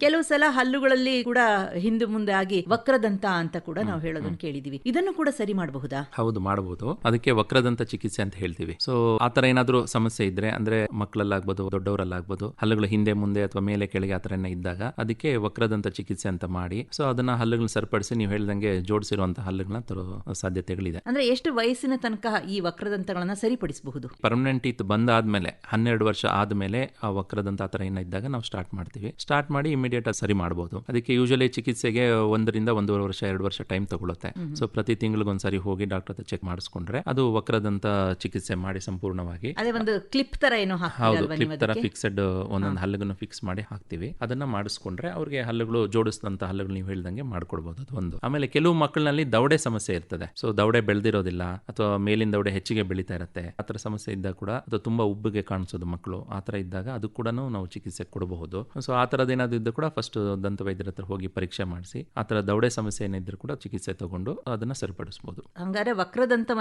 ಕೆಲವು ಸಲ ಹಲ್ಲುಗಳಲ್ಲಿ ಕೂಡ ಹಿಂದೆ ಮುಂದೆ ಆಗಿ ವಕ್ರದಂತ ಅಂತ ಕೂಡ ನಾವು ಹೇಳೋದನ್ನ ಕೇಳಿದೀವಿ. ಇದನ್ನು ಕೂಡ ಸರಿ ಮಾಡಬಹುದಾ? ಹೌದು ಮಾಡಬಹುದು ಅದಕ್ಕೆ ವಕ್ರದಂತ ಚಿಕಿತ್ಸೆ ಅಂತ ಹೇಳ್ತೀವಿ. ಸೊ ಆತರ ಏನಾದ್ರು ಸಮಸ್ಯೆ ಇದ್ರೆ ಅಂದ್ರೆ ಮಕ್ಕಳಲ್ಲಾಗ್ಬೋದು ದೊಡ್ಡವರಲ್ಲಾಗ್ಬೋದು ಹಲ್ಲುಗಳು ಹಿಂದೆ ಮುಂದೆ ಅಥವಾ ಮೇಲೆ ಕೆಳಗೆ ಆತರ ಇದ್ದಾಗ ಅದಕ್ಕೆ ವಕ್ರದಂತ ಚಿಕಿತ್ಸೆ ಅಂತ ಮಾಡಿ ಸೊ ಅದನ್ನ ಹಲ್ಲುಗಳನ್ನ ಸರಿಪಡಿಸಿ ನೀವು ಹೇಳ್ದಂಗೆ ಜೋಡಿಸಿರುವಂತ ಹಲ್ಲುಗಳನ್ನ ತರೋ ಸಾಧ್ಯತೆಗಳಿದೆ. ಅಂದ್ರೆ ಎಷ್ಟು ವಯಸ್ಸಿನ ತನಕ ಈ ವಕ್ರದಂತಗಳನ್ನ ಸರಿಪಡಿಸಬಹುದು? ಪರ್ಮನೆಂಟ್ ಇತ್ತು ಬಂದಾದ್ಮೇಲೆ ಹನ್ನೆರಡು ವರ್ಷ ಆದ್ಮೇಲೆ ಆ ವಕ್ರದಂತ ಆತರ ಏನ ಇದ್ದಾಗ ನಾವು ಸ್ಟಾರ್ಟ್ ಮಾಡ್ತೀವಿ. ಸ್ಟಾರ್ಟ್ ಮಾಡಿ ಇಮಿಡಿಯೇಟ್ ಆಗಿ ಸರಿ ಮಾಡಬಹುದು ಅದಕ್ಕೆ ಯೂಶಲಿ ಚಿಕಿತ್ಸೆಗೆ ಒಂದರಿಂದ ಒಂದೂವರೆ ವರ್ಷ ಎರಡು ವರ್ಷ ಟೈಮ್ ತಗೊಳುತ್ತೆ. ಸೊ ಪ್ರತಿ ತಿಂಗಳಿಗೊಂದ್ಸರಿ ಹೋಗಿ ಡಾಕ್ಟರ್ ಹತ್ರ ಚೆಕ್ ಮಾಡಿಸ್ಕೊಂಡ್ರೆ ಅದು ವಕ್ರದಂತ ಚಿಕಿತ್ಸೆ ಮಾಡಿ ಸಂಪೂರ್ಣವಾಗಿ. ಅದೇ ಒಂದು ಕ್ಲಿಪ್ ತರ ಏನೋ ಹೌದು ಕ್ಲಿಪ್ ತರ ಫಿಕ್ಸ್ಡ್ ಒಂದೊಂದು ಹಲ್ಲುಗಳನ್ನು ಫಿಕ್ಸ್ ಮಾಡಿ ಹಾಕ್ತಿವಿ. ಅದನ್ನ ಮಾಡಿಸ್ಕೊಂಡ್ರೆ ಅವ್ರಿಗೆ ಹಲ್ಲುಗಳು ಜೋಡಿಸಿದಂತ ಹಲ್ಲುಗಳು ನೀವು ಹೇಳ್ದಂಗೆ ಮಾಡ್ಕೊಡ್ಬೋದು ಅದು ಒಂದು. ಆಮೇಲೆ ಕೆಲವು ಮಕ್ಕಳಲ್ಲಿ ದವಡೆ ಸಮಸ್ಯೆ ಇರ್ತದೆ. ಸೊ ದವಡೆ ಬೆಳೆದಿರೋದಿಲ್ಲ ಅಥವಾ ಮೇಲಿನ ದೌಡೆ ಹೆಚ್ಚಿಗೆ ಬೆಳೀತಾ ಇರುತ್ತೆ. ಆತರ ಥರ ಸಮಸ್ಯೆ ಇದ್ದಾಗ ಕೂಡ ಅದು ತುಂಬಾ ಉಬ್ಬಿಗೆ ಕಾಣಿಸೋದು ಮಕ್ಕಳು. ಆತರ ಥರ ಇದ್ದಾಗ ಅದು ಕೂಡ ನಾವು ಚಿಕಿತ್ಸೆ ಕೊಡಬಹುದು. ಸೊ ಆ ಥರದ್ದು ಏನಾದ್ರು ಇದ್ದು ಕೂಡ ಫಸ್ಟ್ ದಂತ ವೈದ್ಯರ ಹತ್ರ ಹೋಗಿ ಪರೀಕ್ಷೆ ಮಾಡಿಸಿ ಆತರ ದೌಡೆ ದವಡೆ ಸಮಸ್ಯೆ ಏನಿದ್ರು ಕೂಡ ಚಿಕಿತ್ಸೆ ತಗೊಂಡು ಅದನ್ನ ಸರಿಪಡಿಸಬಹುದು ಹಂಗಾರೆ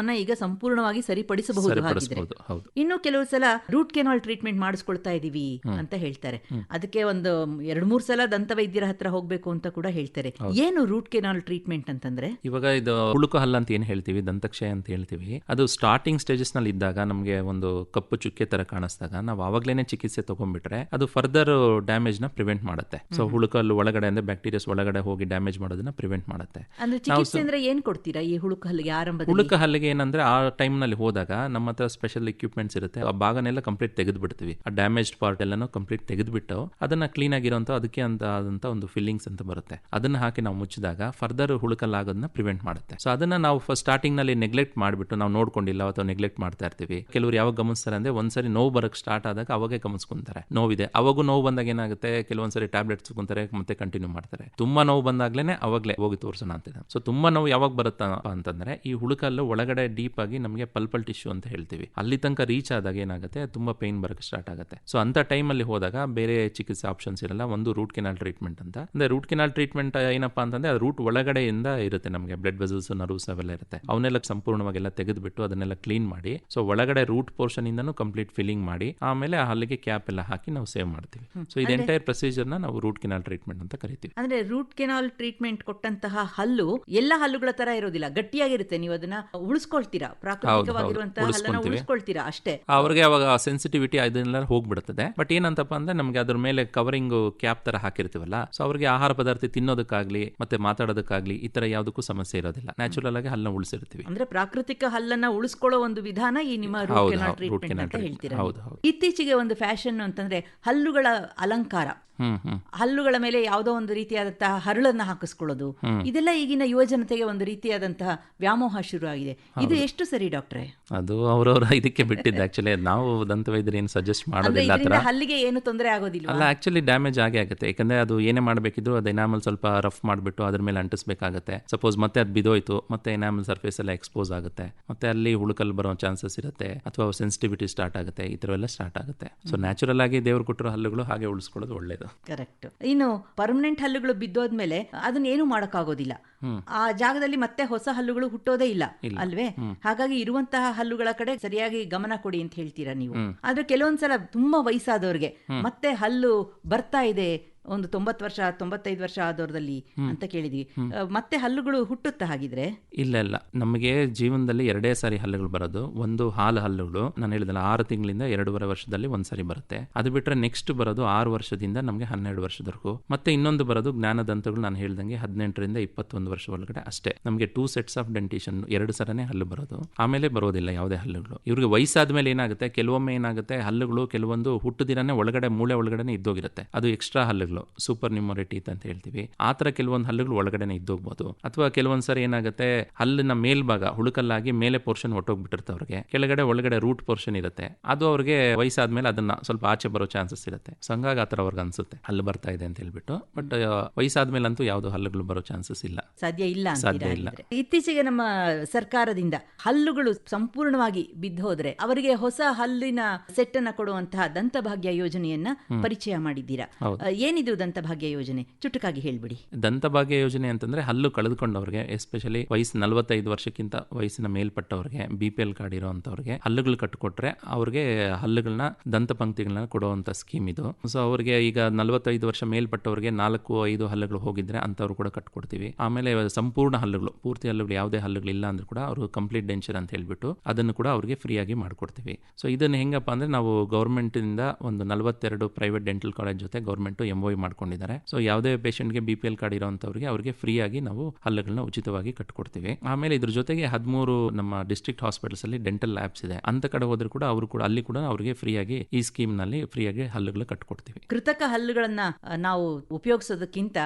ವಕ್ರದಂತವನ್ನ ಈಗ ಸಂಪೂರ್ಣವಾಗಿ ಸರಿಪಡಿಸಬಹುದು ಇನ್ನು ಕೆಲವು ಸಲ ರೂಟ್ ಕೆನಾಲ್ ಟ್ರೀಟ್ಮೆಂಟ್ ಮಾಡಿಸ್ಕೊಳ್ತಾ ಇದೀವಿ ಅಂತ ಹೇಳ್ತಾರೆ. ಅದಕ್ಕೆ ಒಂದು ಎರಡ್ ಮೂರ್ ಸಲ ದಂತ ವೈದ್ಯರ ಹತ್ರ ಹೋಗ್ಬೇಕು ಅಂತ ಕೂಡ ಹೇಳ್ತಾರೆ. ಏನು ರೂಟ್ ಕೆನಾಲ್ ಟ್ರೀಟ್ಮೆಂಟ್ ಅಂತಂದ್ರೆ? ಇವಾಗ ಇದು ಹುಳುಕು ಹಲ್ಲ ಅಂತ ಏನ್ ಹೇಳ್ತೀವಿ? ದಂತಕ್ಷಯ ಅಂತ ಹೇಳ್ತೀವಿ. ಅದು ಸ್ಟಾರ್ಟಿಂಗ್ ಸ್ಟೇಜಸ್ನಲ್ಲಿ ಇದ್ದಾಗ ನಮಗೆ ಒಂದು ಕಪ್ಪು ಚುಕ್ಕೆ ತರ ಕಾಣಿಸಿದಾಗ ನಾವು ಅವಾಗ್ಲೇನೆ ಚಿಕಿತ್ಸೆ ತಗೊಂಡ್ಬಿಟ್ರೆ ಅದು ಫರ್ದರ್ ಡ್ಯಾಮೇಜ್ನ ಪ್ರಿವೆಂಟ್ ಮಾಡುತ್ತೆ. ಸೊ ಹುಳುಕಲ್ಲು ಒಳಗಡೆ ಅಂದ್ರೆ ಬ್ಯಾಕ್ಟೀರಿಯಾಸ್ ಒಳಗಡೆ ಹೋಗಿ ಡ್ಯಾಮೇಜ್ ಮಾಡೋದನ್ನ ಪ್ರಿವೆಂಟ್ ಮಾಡುತ್ತೆ. ಅಂದ್ರೆ ಚಿಕಿತ್ಸೆ ಅಂದ್ರೆ ಏನ್ ಕೊಡ್ತೀರಾ ಈ ಹುಳುಕು ಹಲ್ಲಿಗೆ ಆರಂಭದಲ್ಲಿ? ಹುಳುಕ ಹಲ್ಲಿಗೆ ಏನಂದ್ರೆ ಆ ಟೈಮ್ನಲ್ಲಿ ಹೋದಾಗ ನಮ್ಮ ಹತ್ರ ಸ್ಪೆಷಲ್ ಇಕ್ವಿಪ್ಮೆಂಟ್ಸ್ ಇರುತ್ತೆ. ಆ ಭಾಗನೆಲ್ಲ ಕಂಪ್ಲೀಟ್ ತೆಗೆದು ಬಿಡ್ತೀವಿ ಆ ಡ್ಯಾಮೇಜ್ ಪಾರ್ಟ್ ಎಲ್ಲಾನು ಕಂಪ್ಲೀಟ್ ತೆಗೆದ್ಬಿಟ್ಟು ಅದನ್ನ ಕ್ಲೀನ್ ಆಗಿರೋಂಥ ಅದಕ್ಕೆ ಅಂತ ಆದಂತ ಒಂದು ಫಿಲ್ಲಿಂಗ್ಸ್ ಅಂತ ಬರುತ್ತೆ. ಅದನ್ನ ಹಾಕಿ ನಾವು ಮುಚ್ಚಿದಾಗ ಫರ್ದರ್ ಹುಳುಕಲ್ ಆಗೋದನ್ನ ಪ್ರಿವೆಂಟ್ ಮಾಡುತ್ತೆ. ಸೊ ಅದನ್ನ ನಾವು ಫಸ್ಟ್ ಸ್ಟಾರ್ಟಿಂಗ್ನಲ್ಲಿ ನೆಗ್ಲೆಕ್ಟ್ ಮಾಡಿಬಿಟ್ಟು ನಾವು ನೋಡ್ಕೊಂಡಿಲ್ಲ ಅಥವಾ ನೆಗ್ಲೆಕ್ಟ್ ಮಾಡ್ತಾ ಇರ್ತೀವಿ. ಕೆಲವರು ಯಾವಾಗ ಗಮನಿಸ್ತಾರೆ ಅಂದ್ರೆ ಒಂದ್ಸರಿ ನೋವು ಬರಕ್ ಸ್ಟಾರ್ಟ್ ಆದಾಗ ಅವಾಗೇ ಗಮನಿಸ್ಕೊಂತಾರೆ. ನೋವಿದೆ. ಅವಾಗೂ ನೋವು ಬಂದಾಗ ಏನಾಗುತ್ತೆ? ಕೆಲವೊಂದ್ಸರಿ ಟ್ಯಾಬ್ಲೆಟ್ಸ್ ತಗೊಂತಾರೆ, ಮತ್ತೆ ಕಂಟಿನ್ಯೂ ಮಾಡ್ತಾರೆ. ತುಂಬಾ ನೋವು ಬಂದಾಗ್ಲೇನೆ ಅವಾಗ್ಲೇ ಹೋಗಿ ತೋರಿಸೋಣ ಅಂತ ಸೊ ತುಂಬಾ ನೋವು ಯಾವಾಗ ಬರುತ್ತಾ ಅಂತಂದ್ರೆ ಈ ಹುಳುಕಲ್ಲು ಒಳಗಡೆ ಒಳಗಡೆ ಡೀಪ್ ಆಗಿ ನಮಗೆ ಪಲ್ಪಲ್ ಟಿಶ್ಯೂ ಅಂತ ಹೇಳ್ತೀವಿ. ಅಲ್ಲಿ ತನಕ ರೀಚ್ ಆದಾಗ ಏನಾಗುತ್ತೆ ತುಂಬಾ ಪೇನ್ ಬರಕ್ಕೆ ಸ್ಟಾರ್ಟ್ ಆಗುತ್ತೆ. ಸೊ ಅಂತ ಟೈಮಲ್ಲಿ ಹೋದಾಗ ಬೇರೆ ಚಿಕಿತ್ಸೆ ಆಪ್ಷನ್ಸ್ ಇರಲ್ಲ ಒಂದು ರೂಟ್ ಕೆನಾಲ್ ಟ್ರೀಟ್ಮೆಂಟ್ ಅಂತ. ಅಂದ್ರೆ ರೂಟ್ ಕೆನಾಲ್ ಟ್ರೀಟ್ಮೆಂಟ್ ಏನಪ್ಪಾ ಅಂತಂದ್ರೆ ಅದು ರೂಟ್ ಒಳಗಡೆಯಿಂದ ಇರುತ್ತೆ ನಮಗೆ. ಬ್ಲಡ್ ವೆಸಲ್ಸ್ ನರ್ವ್ಸ್ ಅವೆಲ್ಲ ಇರುತ್ತೆ. ಅವನ್ನೆಲ್ಲ ಸಂಪೂರ್ಣವಾಗೆಲ್ಲ ತೆಗೆದುಬಿಟ್ಟು ಅದನ್ನೆಲ್ಲ ಕ್ಲೀನ್ ಮಾಡಿ ಸೊ ಒಳಗಡೆ ರೂಟ್ ಪೋರ್ಷನ್ ಇಂದನೂ ಕಂಪ್ಲೀಟ್ ಫಿಲ್ಲಿಂಗ್ ಮಾಡಿ ಆಮೇಲೆ ಆ ಹಲ್ಲಿಗೆ ಕ್ಯಾಪ್ ಎಲ್ಲ ಹಾಕಿ ನಾವು ಸೇವ್ ಮಾಡ್ತೀವಿ. ಸೊ ಇದು ಎಂಟೈರ್ನ ನಾವು ರೂಟ್ ಕೆನಾಲ್ ಟ್ರೀಟ್ಮೆಂಟ್ ಅಂತ ಕರಿತೀವಿ. ಅಂದ್ರೆ ರೂಟ್ ಕೆನಾಲ್ ಟ್ರೀಟ್ಮೆಂಟ್ ಕೊಟ್ಟಂತಹ ಹಲ್ಲು ಎಲ್ಲ ಹಲ್ಲುಗಳ ತರ ಇರೋದಿಲ್ಲ. ಗಟ್ಟಿಯಾಗಿರುತ್ತೆ. ನೀವು ಅದನ್ನ ಉಳಿಸ್ಕೊಳ್ತೀರಾ? ಪ್ರಾಕೃತಿಕವಾಗಿರುವಂತಹ ಹಲ್ಲನ್ನ. ಉಳಿಸ್ಕೊಳ್ತೀರಾ ಅಷ್ಟೇ? ಅವ್ರಿಗೆ ಅವಾಗ ಸೆನ್ಸಿಟಿವಿಟಿ ಅದನ್ನೆಲ್ಲ ಹೋಗ್ಬಿಡುತ್ತದೆ. ಬಟ್ ಏನಂತಪ್ಪ ಅಂದ್ರೆ ನಮ್ಗೆ ಅದ್ರ ಮೇಲೆ ಕವರಿಂಗ್ ಕ್ಯಾಪ್ ತರ ಹಾಕಿರ್ತೀವಲ್ಲ ಸೊ ಅವ್ರಿಗೆ ಆಹಾರ ಪದಾರ್ಥ ತಿನ್ನೋದಕ್ಕಾಗ್ಲಿ ಮತ್ತೆ ಮಾತಾಡೋದಕ್ಕಾಗ್ಲಿ ಈ ತರ ಯಾವುದಕ್ಕೂ ಸಮಸ್ಯೆ ಇರೋದಿಲ್ಲ. ನ್ಯಾಚುರಲ್ ಆಗಿ ಹಲ್ಲನ್ನ ಉಳಿಸಿರ್ತೀವಿ. ಅಂದ್ರೆ ಪ್ರಾಕೃತಿಕ ಹಲ್ಲನ್ನ ಉಳಿಸ್ಕೊಳ್ಳೋ ಒಂದು ವಿಧಾನ ಈ ನಿಮ್ಮ ರೂಟ್ ಕೆನಾಲ್ ಟ್ರೀಟ್ಮೆಂಟ್ ಅಂತ. ಹೇಳ್ತೀರಾ ಹೌದು, ಹೌದು. ಇತ್ತೀಚೆಗೆ ಒಂದು ಫ್ಯಾಷನ್ ಅಂತಂದ್ರೆ ಹಲ್ಲುಗಳ ಅಲಂಕಾರ. ಹಲ್ಲುಗಳ ಮೇಲೆ ಯಾವುದೋ ಒಂದು ರೀತಿಯಾದಂತಹ ಹರಳನ್ನು ಹಾಕಿಸ್ಕೊಳ್ಳೋದು. ಇದೆಲ್ಲ ಈಗಿನ ಯುವ ಜನತೆಗೆ ಒಂದು ರೀತಿಯಾದಂತಹ ವ್ಯಾಮೋಹ ಶುರು ಆಗಿದೆ. ಇದು ಎಷ್ಟು ಸರಿ ಡಾಕ್ಟ್ರೆ? ಅದು ಅವರವರ ಇದಕ್ಕೆ ಬಿಟ್ಟಿದ್ದು ಆಕ್ಚುಲಿ ನಾವು ದಂತ ವೈದ್ಯರು ಏನು ಸಜೆಸ್ಟ್ ಮಾಡೋದಿಲ್ಲ ಹಲ್ಲಿಗೆ ಏನು ತೊಂದರೆ ಆಗೋದಿಲ್ಲ ಅಲ್ಲ ಆಕ್ಚುಲಿ ಡ್ಯಾಮೇಜ್ ಆಗೇ ಆಗುತ್ತೆ. ಯಾಕಂದ್ರೆ ಅದು ಏನೇ ಮಾಡಬೇಕಿದ್ರು ಅದು ಎನಾಮಲ್ ಸ್ವಲ್ಪ ರಫ್ ಮಾಡಿಬಿಟ್ಟು ಅದ್ರ ಮೇಲೆ ಅಂಟಿಸ್ಬೇಕಾಗುತ್ತೆ. ಸಪೋಸ್ ಮತ್ತೆ ಅದು ಬಿದೋಯ್ತು ಮತ್ತೆ ಎನಾಮಲ್ ಸರ್ಫೇಸ್ ಎಲ್ಲ ಎಕ್ಸ್ಪೋಸ್ ಆಗುತ್ತೆ. ಮತ್ತೆ ಅಲ್ಲಿ ಹುಳುಕಲ್ ಬರೋ ಚಾನ್ಸಸ್ ಇರುತ್ತೆ ಅಥವಾ ಸೆನ್ಸಿಟಿವಿಟಿ ಸ್ಟಾರ್ಟ್ ಆಗುತ್ತೆ ಈ ಥರ ಎಲ್ಲ ಸ್ಟಾರ್ಟ್ ಆಗುತ್ತೆ ಸೊ ನ್ಯಾಚುರಲ್ ಆಗಿ ದೇವ್ರು ಕೊಟ್ಟಿರೋ ಹಲ್ಲುಗಳು ಹಾಗೆ ಉಳಿಸ್ಕೊಳ್ಳೋದು ಒಳ್ಳೇದು. ಕರೆಕ್ಟ್. ಇನ್ನು ಪರ್ಮನೆಂಟ್ ಹಲ್ಲುಗಳು ಬಿದ್ದೋದ್ಮೇಲೆ ಅದನ್ನ ಏನು ಮಾಡೋಕ್ಕಾಗೋದಿಲ್ಲ. ಆ ಜಾಗದಲ್ಲಿ ಮತ್ತೆ ಹೊಸ ಹಲ್ಲುಗಳು ಹುಟ್ಟೋದೇ ಇಲ್ಲ ಅಲ್ವೇ? ಹಾಗಾಗಿ ಇರುವಂತಹ ಹಲ್ಲುಗಳ ಕಡೆ ಸರಿಯಾಗಿ ಗಮನ ಕೊಡಿ ಅಂತ ಹೇಳ್ತೀರಾ ನೀವು? ಆದ್ರೆ ಕೆಲವೊಂದ್ಸಲ ತುಂಬಾ ವಯಸ್ಸಾದವ್ರಿಗೆ ಮತ್ತೆ ಹಲ್ಲು ಬರ್ತಾ ಇದೆ ಒಂದು ತೊಂಬತ್ತು ವರ್ಷ ತೊಂಬತ್ತೈದು ವರ್ಷ ಆದವ್ರದಲ್ಲಿ ಅಂತ ಕೇಳಿದ್ವಿ. ಮತ್ತೆ ಹಲ್ಲುಗಳು ಹುಟ್ಟುತ್ತಾ ಹಾಗಿದ್ರೆ? ಇಲ್ಲ ಇಲ್ಲ. ನಮಗೆ ಜೀವನದಲ್ಲಿ ಎರಡೇ ಸಾರಿ ಹಲ್ಲುಗಳು ಬರೋದು. ಒಂದು ಹಾಲು ಹಲ್ಲುಗಳು ನಾನು ಹೇಳಿದಲ್ಲ ಆರು ತಿಂಗಳಿಂದ ಎರಡೂವರೆ ವರ್ಷದಲ್ಲಿ ಒಂದ್ಸರಿ ಬರುತ್ತೆ. ಅದು ಬಿಟ್ರೆ ನೆಕ್ಸ್ಟ್ ಬರೋದು ಆರು ವರ್ಷದಿಂದ ನಮಗೆ ಹನ್ನೆರಡು ವರ್ಷದವರೆಗೂ. ಮತ್ತೆ ಇನ್ನೊಂದು ಬರೋದು ಜ್ಞಾನದಂತಗಳು ನಾನು ಹೇಳ್ದಂಗೆ ಹದಿನೆಂಟರಿಂದ ಇಪ್ಪತ್ತೊಂದು ವರ್ಷ ಒಳಗಡೆ ಅಷ್ಟೇ. ನಮಗೆ ಟೂ ಸೆಟ್ಸ್ ಆಫ್ ಡೆಂಟಿಷನ್ ಎರಡು ಸರನೇ ಹಲ್ಲು ಬರೋದು. ಆಮೇಲೆ ಬರೋದಿಲ್ಲ ಯಾವುದೇ ಹಲ್ಲುಗಳು. ಇವ್ರಿಗೆ ವಯಸ್ಸಾದ ಮೇಲೆ ಏನಾಗುತ್ತೆ? ಕೆಲವೊಮ್ಮೆ ಏನಾಗುತ್ತೆ? ಹಲ್ಲುಗಳು ಕೆಲವೊಂದು ಹುಟ್ಟುದಿರನೇ ಒಳಗಡೆ ಮೂಳೆ ಒಳಗಡೆ ಇದ್ದೋಗಿರುತ್ತೆ. ಅದು ಎಕ್ಸ್ಟ್ರಾ ಹಲ್ಲುಗಳು. ಸೂಪರ್ ನಿಮೊರಿಟೀತ್ ಅಂತ ಹೇಳ್ತೀವಿ. ಆ ಥರ ಕೆಲವೊಂದು ಹಲ್ಲುಗಳು ಒಳಗಡೆನೆ ಇದ್ದೋಗ್ಬೋದು. ಅಥವಾ ಕೆಲವೊಂದು ಸರಿ ಏನಾಗುತ್ತೆ ಹಲ್ಲಿನ ಮೇಲ್ಭಾಗ ಹುಳುಕಲ್ಲಾಗಿ ಮೇಲೆ ಪೋರ್ಷನ್ ಹೊಟ್ಟೋಗ್ಬಿಟ್ಟಿರುತ್ತೆ ಅವ್ರಿಗೆ. ಕೆಳಗಡೆ ಒಳಗಡೆ ರೂಟ್ ಪೋರ್ಷನ್ ಇರುತ್ತೆ. ಅದು ಅವ್ರಿಗೆ ವಯಸ್ಸಾದ್ಮೇಲೆ ಅದನ್ನ ಸ್ವಲ್ಪ ಆಚೆ ಬರೋ ಚಾನ್ಸಸ್ ಇರುತ್ತೆ. ಸೊ ಹಂಗಾಗಿ ಆತರ ಅವ್ರಿಗೆ ಅನ್ಸುತ್ತೆ. ಹಲ್ಲು ಬರ್ತಾ ಇದೆ ಅಂತ ಹೇಳ್ಬಿಟ್ಟು ಬಟ್ ವಯಸ್ಸಾದ್ಮೇಲೆ ಅಂತೂ ಯಾವ್ದು ಹಲ್ಲುಗಳು ಬರೋ ಚಾನ್ಸಸ್ ಇಲ್ಲ. ಸಾಧ್ಯ ಇಲ್ಲ ಸಾಧ್ಯ ಇಲ್ಲ. ಇತ್ತೀಚೆಗೆ ನಮ್ಮ ಸರ್ಕಾರದಿಂದ ಹಲ್ಲುಗಳು ಸಂಪೂರ್ಣವಾಗಿ ಬಿದ್ದು ಹೋದ್ರೆ ಅವರಿಗೆ ಹೊಸ ಹಲ್ಲಿನ ಸೆಟ್ ಅನ್ನ ಕೊಡುವಂತಹ ದಂತಭಾಗ್ಯ ಯೋಜನೆಯನ್ನ ಪರಿಚಯ ಮಾಡಿದ್ದೀರಾ. ಹೌದು. ಏನಿದು ದಂತಭಾಗ್ಯ ಯೋಜನೆ? ಚುಟುಕಾಗಿ ಹೇಳ್ಬಿಡಿ. ದಂತಭಾಗ್ಯ ಯೋಜನೆ ಅಂತಂದ್ರೆ ಹಲ್ಲು ಕಳೆದುಕೊಂಡವ್ರಿಗೆ ಎಸ್ಪೆಷಲಿ ವಯಸ್ಸು ನಲವತ್ತೈದು ವರ್ಷಕ್ಕಿಂತ ವಯಸ್ಸಿನ ಮೇಲ್ಪಟ್ಟವ್ರಿಗೆ ಬಿ ಪಿ ಎಲ್ ಕಾರ್ಡ್ ಇರೋಂಥವ್ರಿಗೆ ಹಲ್ಲುಗಳು ಕಟ್ಟಿಕೊಟ್ರೆ ಅವ್ರಿಗೆ ಹಲ್ಲುಗಳನ್ನ ದಂತ ಪಂಕ್ತಿಗಳನ್ನ ಕೊಡುವಂತ ಸ್ಕೀಮ್ ಇದು. ಸೊ ಅವ್ರಿಗೆ ಈಗ ನಲವತ್ತೈದು ವರ್ಷ ಮೇಲ್ಪಟ್ಟವ್ರಿಗೆ ನಾಲ್ಕು, ಐದು ಹಲ್ಲುಗಳು ಹೋಗಿದ್ರೆ ಅಂತವ್ರು ಕೂಡ ಕಟ್ಕೊಡ್ತೀವಿ. ಆಮೇಲೆ ಸಂಪೂರ್ಣ ಹಲ್ಲುಗಳು, ಪೂರ್ತಿ ಹಲ್ಲುಗಳು, ಯಾವುದೇ ಹಲ್ಲುಗಳು ಇಲ್ಲ ಅಂದ್ರೂ ಕೂಡ ಅವರು ಕಂಪ್ಲೀಟ್ ಡೆಂಚರ್ ಅಂತ ಹೇಳ್ಬಿಟ್ಟು ಅದನ್ನು ಕೂಡ ಅವ್ರಿಗೆ ಫ್ರೀಯಾಗಿ ಮಾಡಿಕೊಡ್ತೀವಿ. ಸೊ ಇದನ್ನ ಹೆಂಗಪ್ಪ ಅಂದ್ರೆ ನಾವು ಗೌರ್ಮೆಂಟ್ ಇಂದ ಒಂದು ನಲವತ್ತೆರಡು ಪ್ರೈವೇಟ್ ಡೆಂಟಲ್ ಕಾಲೇಜ್ ಜೊತೆ ಗೌರ್ಮೆಂಟ್ ಮಾಡ್ಕೊಂಡಿದ್ದಾರೆ. ಸೊ ಯಾವುದೇ ಪೇಷಂಟ್ಗೆ ಬಿ ಪಿ ಎಲ್ ಕಾರ್ಡ್ ಇರೋಂಥವ್ರಿಗೆ ಅವರಿಗೆ ಫ್ರೀಯಾಗಿ ನಾವು ಹಲ್ಲುಗಳನ್ನ ಉಚಿತವಾಗಿ ಕಟ್ಕೊಡ್ತೀವಿ. ಆಮೇಲೆ ಇದ್ರ ಜೊತೆಗೆ ಹದಿಮೂರು ನಮ್ಮ ಡಿಸ್ಟ್ರಿಕ್ಟ್ ಹಾಸ್ಪಿಟಲ್ಸ್ ಅಲ್ಲಿ ಡೆಂಟಲ್ ಲ್ಯಾಬ್ಸ್ ಇದೆ. ಅಂತ ಕಡೆ ಹೋದ್ರೂ ಕೂಡ ಅವರು ಕೂಡ ಅಲ್ಲಿ ಕೂಡ ಅವರಿಗೆ ಫ್ರೀಯಾಗಿ ಈ ಸ್ಕೀಮ್ನಲ್ಲಿ ಫ್ರೀಯಾಗಿ ಹಲ್ಲುಗಳು ಕಟ್ಕೊಡ್ತೀವಿ. ಕೃತಕ ಹಲ್ಲುಗಳನ್ನ ನಾವು ಉಪಯೋಗಿಸೋದಕ್ಕಿಂತ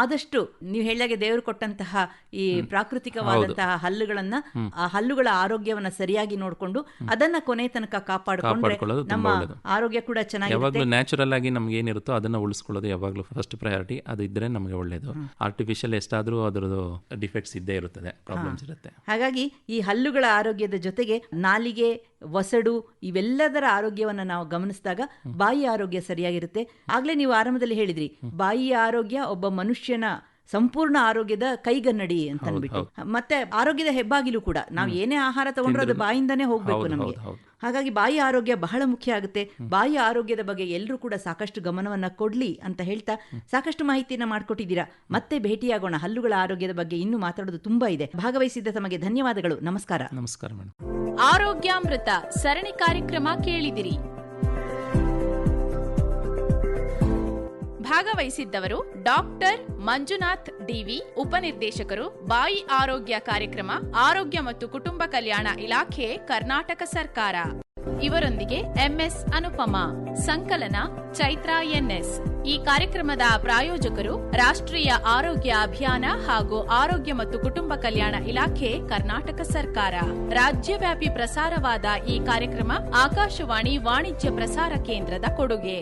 ಆದಷ್ಟು ನೀವು ಹೇಳಿದಾಗೆ ದೇವರು ಕೊಟ್ಟಂತಹ ಈ ಪ್ರಾಕೃತಿಕವಾದಂತಹ ಹಲ್ಲುಗಳನ್ನ ಆ ಹಲ್ಲುಗಳ ಆರೋಗ್ಯವನ್ನ ಸರಿಯಾಗಿ ನೋಡಿಕೊಂಡು ಅದನ್ನ ಕೊನೆ ತನಕ ಕಾಪಾಡಿಕೊಂಡ್ರೆ ನಮ್ಮ ಆರೋಗ್ಯ ಕೂಡ ಚೆನ್ನಾಗಿ ಯಾವಾಗಲೂ ನ್ಯಾಚುರಲ್ ಆಗಿ ನಮ್ಗೆ ಏನಿರುತ್ತೋ ಅದನ್ನ ಉಳಿಸ್ಕೊಳ್ಳೋದು ಯಾವಾಗಲೂ ಫಸ್ಟ್ ಪ್ರಯಾರಿಟಿ ಅದು ಇದ್ರೆ ನಮಗೆ ಒಳ್ಳೇದು. ಆರ್ಟಿಫಿಷಿಯಲ್ ಎಷ್ಟಾದ್ರೂ ಅದರದ್ದು ಡಿಫೆಕ್ಟ್ಸ್ ಇದ್ದೇ ಇರುತ್ತದೆ ಪ್ರಾಬ್ಲಮ್ಸ್ ಇರುತ್ತೆ. ಹಾಗಾಗಿ ಈ ಹಲ್ಲುಗಳ ಆರೋಗ್ಯದ ಜೊತೆಗೆ ನಾಲಿಗೆ ವಸಡು ಇವೆಲ್ಲದರ ಆರೋಗ್ಯವನ್ನು ನಾವು ಗಮನಿಸಿದಾಗ ಬಾಯಿ ಆರೋಗ್ಯ ಸರಿಯಾಗಿರುತ್ತೆ. ಆಗ್ಲೇ ನೀವು ಆರಂಭದಲ್ಲಿ ಹೇಳಿದ್ರಿ ಬಾಯಿಯ ಆರೋಗ್ಯ ಒಬ್ಬ ಮನುಷ್ಯನ ಸಂಪೂರ್ಣ ಆರೋಗ್ಯದ ಕೈಗನ್ನಡಿ ಅಂತ ಅಂದ್ಬಿಟ್ಟು. ಮತ್ತೆ ಆರೋಗ್ಯದ ಹೆಬ್ಬಾಗಿಲು ಕೂಡ. ನಾವು ಏನೇ ಆಹಾರ ತಗೊಂಡ್ರೆ ಅದು ಬಾಯಿಂದಾನೇ ಹೋಗ್ಬೇಕು ನಮಗೆ. ಹಾಗಾಗಿ ಬಾಯಿ ಆರೋಗ್ಯ ಬಹಳ ಮುಖ್ಯ ಆಗುತ್ತೆ. ಬಾಯಿ ಆರೋಗ್ಯದ ಬಗ್ಗೆ ಎಲ್ಲರೂ ಕೂಡ ಸಾಕಷ್ಟು ಗಮನವನ್ನ ಕೊಡ್ಲಿ ಅಂತ ಹೇಳ್ತಾ ಸಾಕಷ್ಟು ಮಾಹಿತಿಯನ್ನ ಮಾಡ್ಕೊಟ್ಟಿದ್ದೀರಾ. ಮತ್ತೆ ಭೇಟಿಯಾಗೋಣ. ಹಲ್ಲುಗಳ ಆರೋಗ್ಯದ ಬಗ್ಗೆ ಇನ್ನೂ ಮಾತಾಡೋದು ತುಂಬಾ ಇದೆ. ಭಾಗವಹಿಸಿದ್ದ ತಮಗೆ ಧನ್ಯವಾದಗಳು. ನಮಸ್ಕಾರ. ನಮಸ್ಕಾರ ಮೇಡಮ್ ಆರೋಗ್ಯಾಮೃತ ಸರಣಿ ಕಾರ್ಯಕ್ರಮ ಕೇಳಿದಿರಿ. ಭಾಗವಹಿಸಿದ್ದವರು ಡಾಕ್ಟರ್ ಮಂಜುನಾಥ್ ಡಿವಿ, ಉಪನಿರ್ದೇಶಕರು, ಬಾಯಿ ಆರೋಗ್ಯ ಕಾರ್ಯಕ್ರಮ, ಆರೋಗ್ಯ ಮತ್ತು ಕುಟುಂಬ ಕಲ್ಯಾಣ ಇಲಾಖೆ, ಕರ್ನಾಟಕ ಸರ್ಕಾರ. ಇವರೊಂದಿಗೆ ಎಂಎಸ್ ಅನುಪಮ, ಸಂಕಲನ, ಚೈತ್ರಾ ಎನ್ಎಸ್. ಈ ಕಾರ್ಯಕ್ರಮದ ಪ್ರಾಯೋಜಕರು ರಾಷ್ಟ್ರೀಯ ಆರೋಗ್ಯ ಅಭಿಯಾನ ಹಾಗೂ ಆರೋಗ್ಯ ಮತ್ತು ಕುಟುಂಬ ಕಲ್ಯಾಣ ಇಲಾಖೆ, ಕರ್ನಾಟಕ ಸರ್ಕಾರ. ರಾಜ್ಯವ್ಯಾಪಿ ಪ್ರಸಾರವಾದ ಈ ಕಾರ್ಯಕ್ರಮ ಆಕಾಶವಾಣಿ ವಾಣಿಜ್ಯ ಪ್ರಸಾರ ಕೇಂದ್ರದ ಕೊಡುಗೆ.